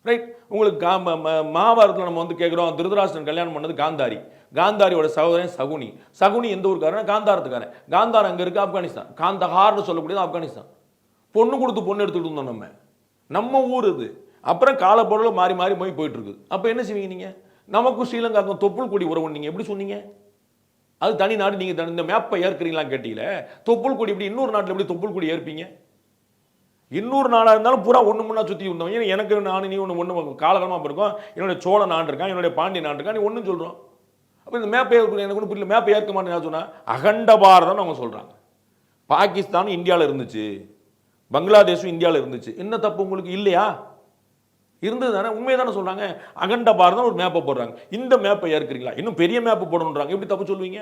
F: ரைட் உங்களுக்கு கா ம- ம- மகாபாரதத்தில் நம்ம வந்து கேட்குறோம் திருதராஷ்டிரன் கல்யாணம் பண்ணது காந்தாரி. காந்தாரியோட சகோதரன் சகுனி. சகுனி எந்த ஊருக்காரன் காந்தாரத்துக்காரன். காந்தார் அங்கே இருக்கு ஆப்கானிஸ்தான். காந்தஹார்னு சொல்லக்கூடியது ஆப்கானிஸ்தான். பொண்ணு கொடுத்து பொண்ணு எடுத்துகிட்டு இருந்தோம் நம்ம. நம்ம ஊர் இது. அப்புறம் காலப்பொருள் மாறி மாறி போய் போயிட்டு இருக்குது அப்போ என்ன செய்வீங்க நீங்கள் நமக்கும் ஸ்ரீலங்காக்கும் தொப்புள் கொடி உறவு நீங்கள் எப்படி சொன்னீங்க? அது தனி நாடு நீங்கள் இந்த மேப்பை ஏற்கிறீங்களான்னு கேட்டீங்களே? தொப்புள் கொடி இப்படி இன்னொரு நாட்டில் எப்படி தொப்புள் கொடி ஏற்பீங்க? இன்னொரு நாடாக இருந்தாலும் பூரா ஒன்று முன்னா சுற்றி இருந்தோம் ஏன்னா எனக்கு நான் நீ ஒன்று ஒன்று காலகாலமாக இருக்கும். என்னுடைய சோழ நாடு இருக்கான் என்னுடைய பாண்டிய நாடு இருக்கான் நீ ஒன்றும் சொல்கிறோம் அப்போ இந்த மேப்பை எனக்கு ஒன்றும் புரியல. மேப்பை ஏற்க மாட்டேன் சொன்னால் அகண்ட பாரதம்னு அவங்க சொல்கிறாங்க பாகிஸ்தான் இந்தியாவில் இருந்துச்சு. பங்களாதேஷும் இந்தியாவில் இருந்துச்சு. என்ன தப்பு உங்களுக்கு? இல்லையா? இருந்தது தானே. உண்மையை தானே சொல்கிறாங்க அகண்ட பாரதம் ஒரு மேப்பை போடுறாங்க. இந்த மேப்பை ஏற்கிறீங்களா? இன்னும் பெரிய மேப்பு போடணுன்றாங்க எப்படி தப்பு சொல்லுவீங்க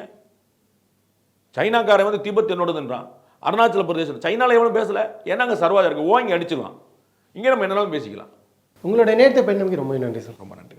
F: சைனாக்காரன் வந்து திபெத் என்னோடதுன்றான். அருணாச்சல பிரதேசம் சைனால எவனும் பேசல? ஏன்னா அங்கே சர்வாதம் இருக்கு ஓங்கி அடிச்சிடலாம் இங்கே நம்ம என்னனாலும் பேசிக்கலாம்.
E: உங்களுடைய நேரத்தை பயணம் ரொம்ப நன்றி சார்.
F: ரொம்ப நன்றி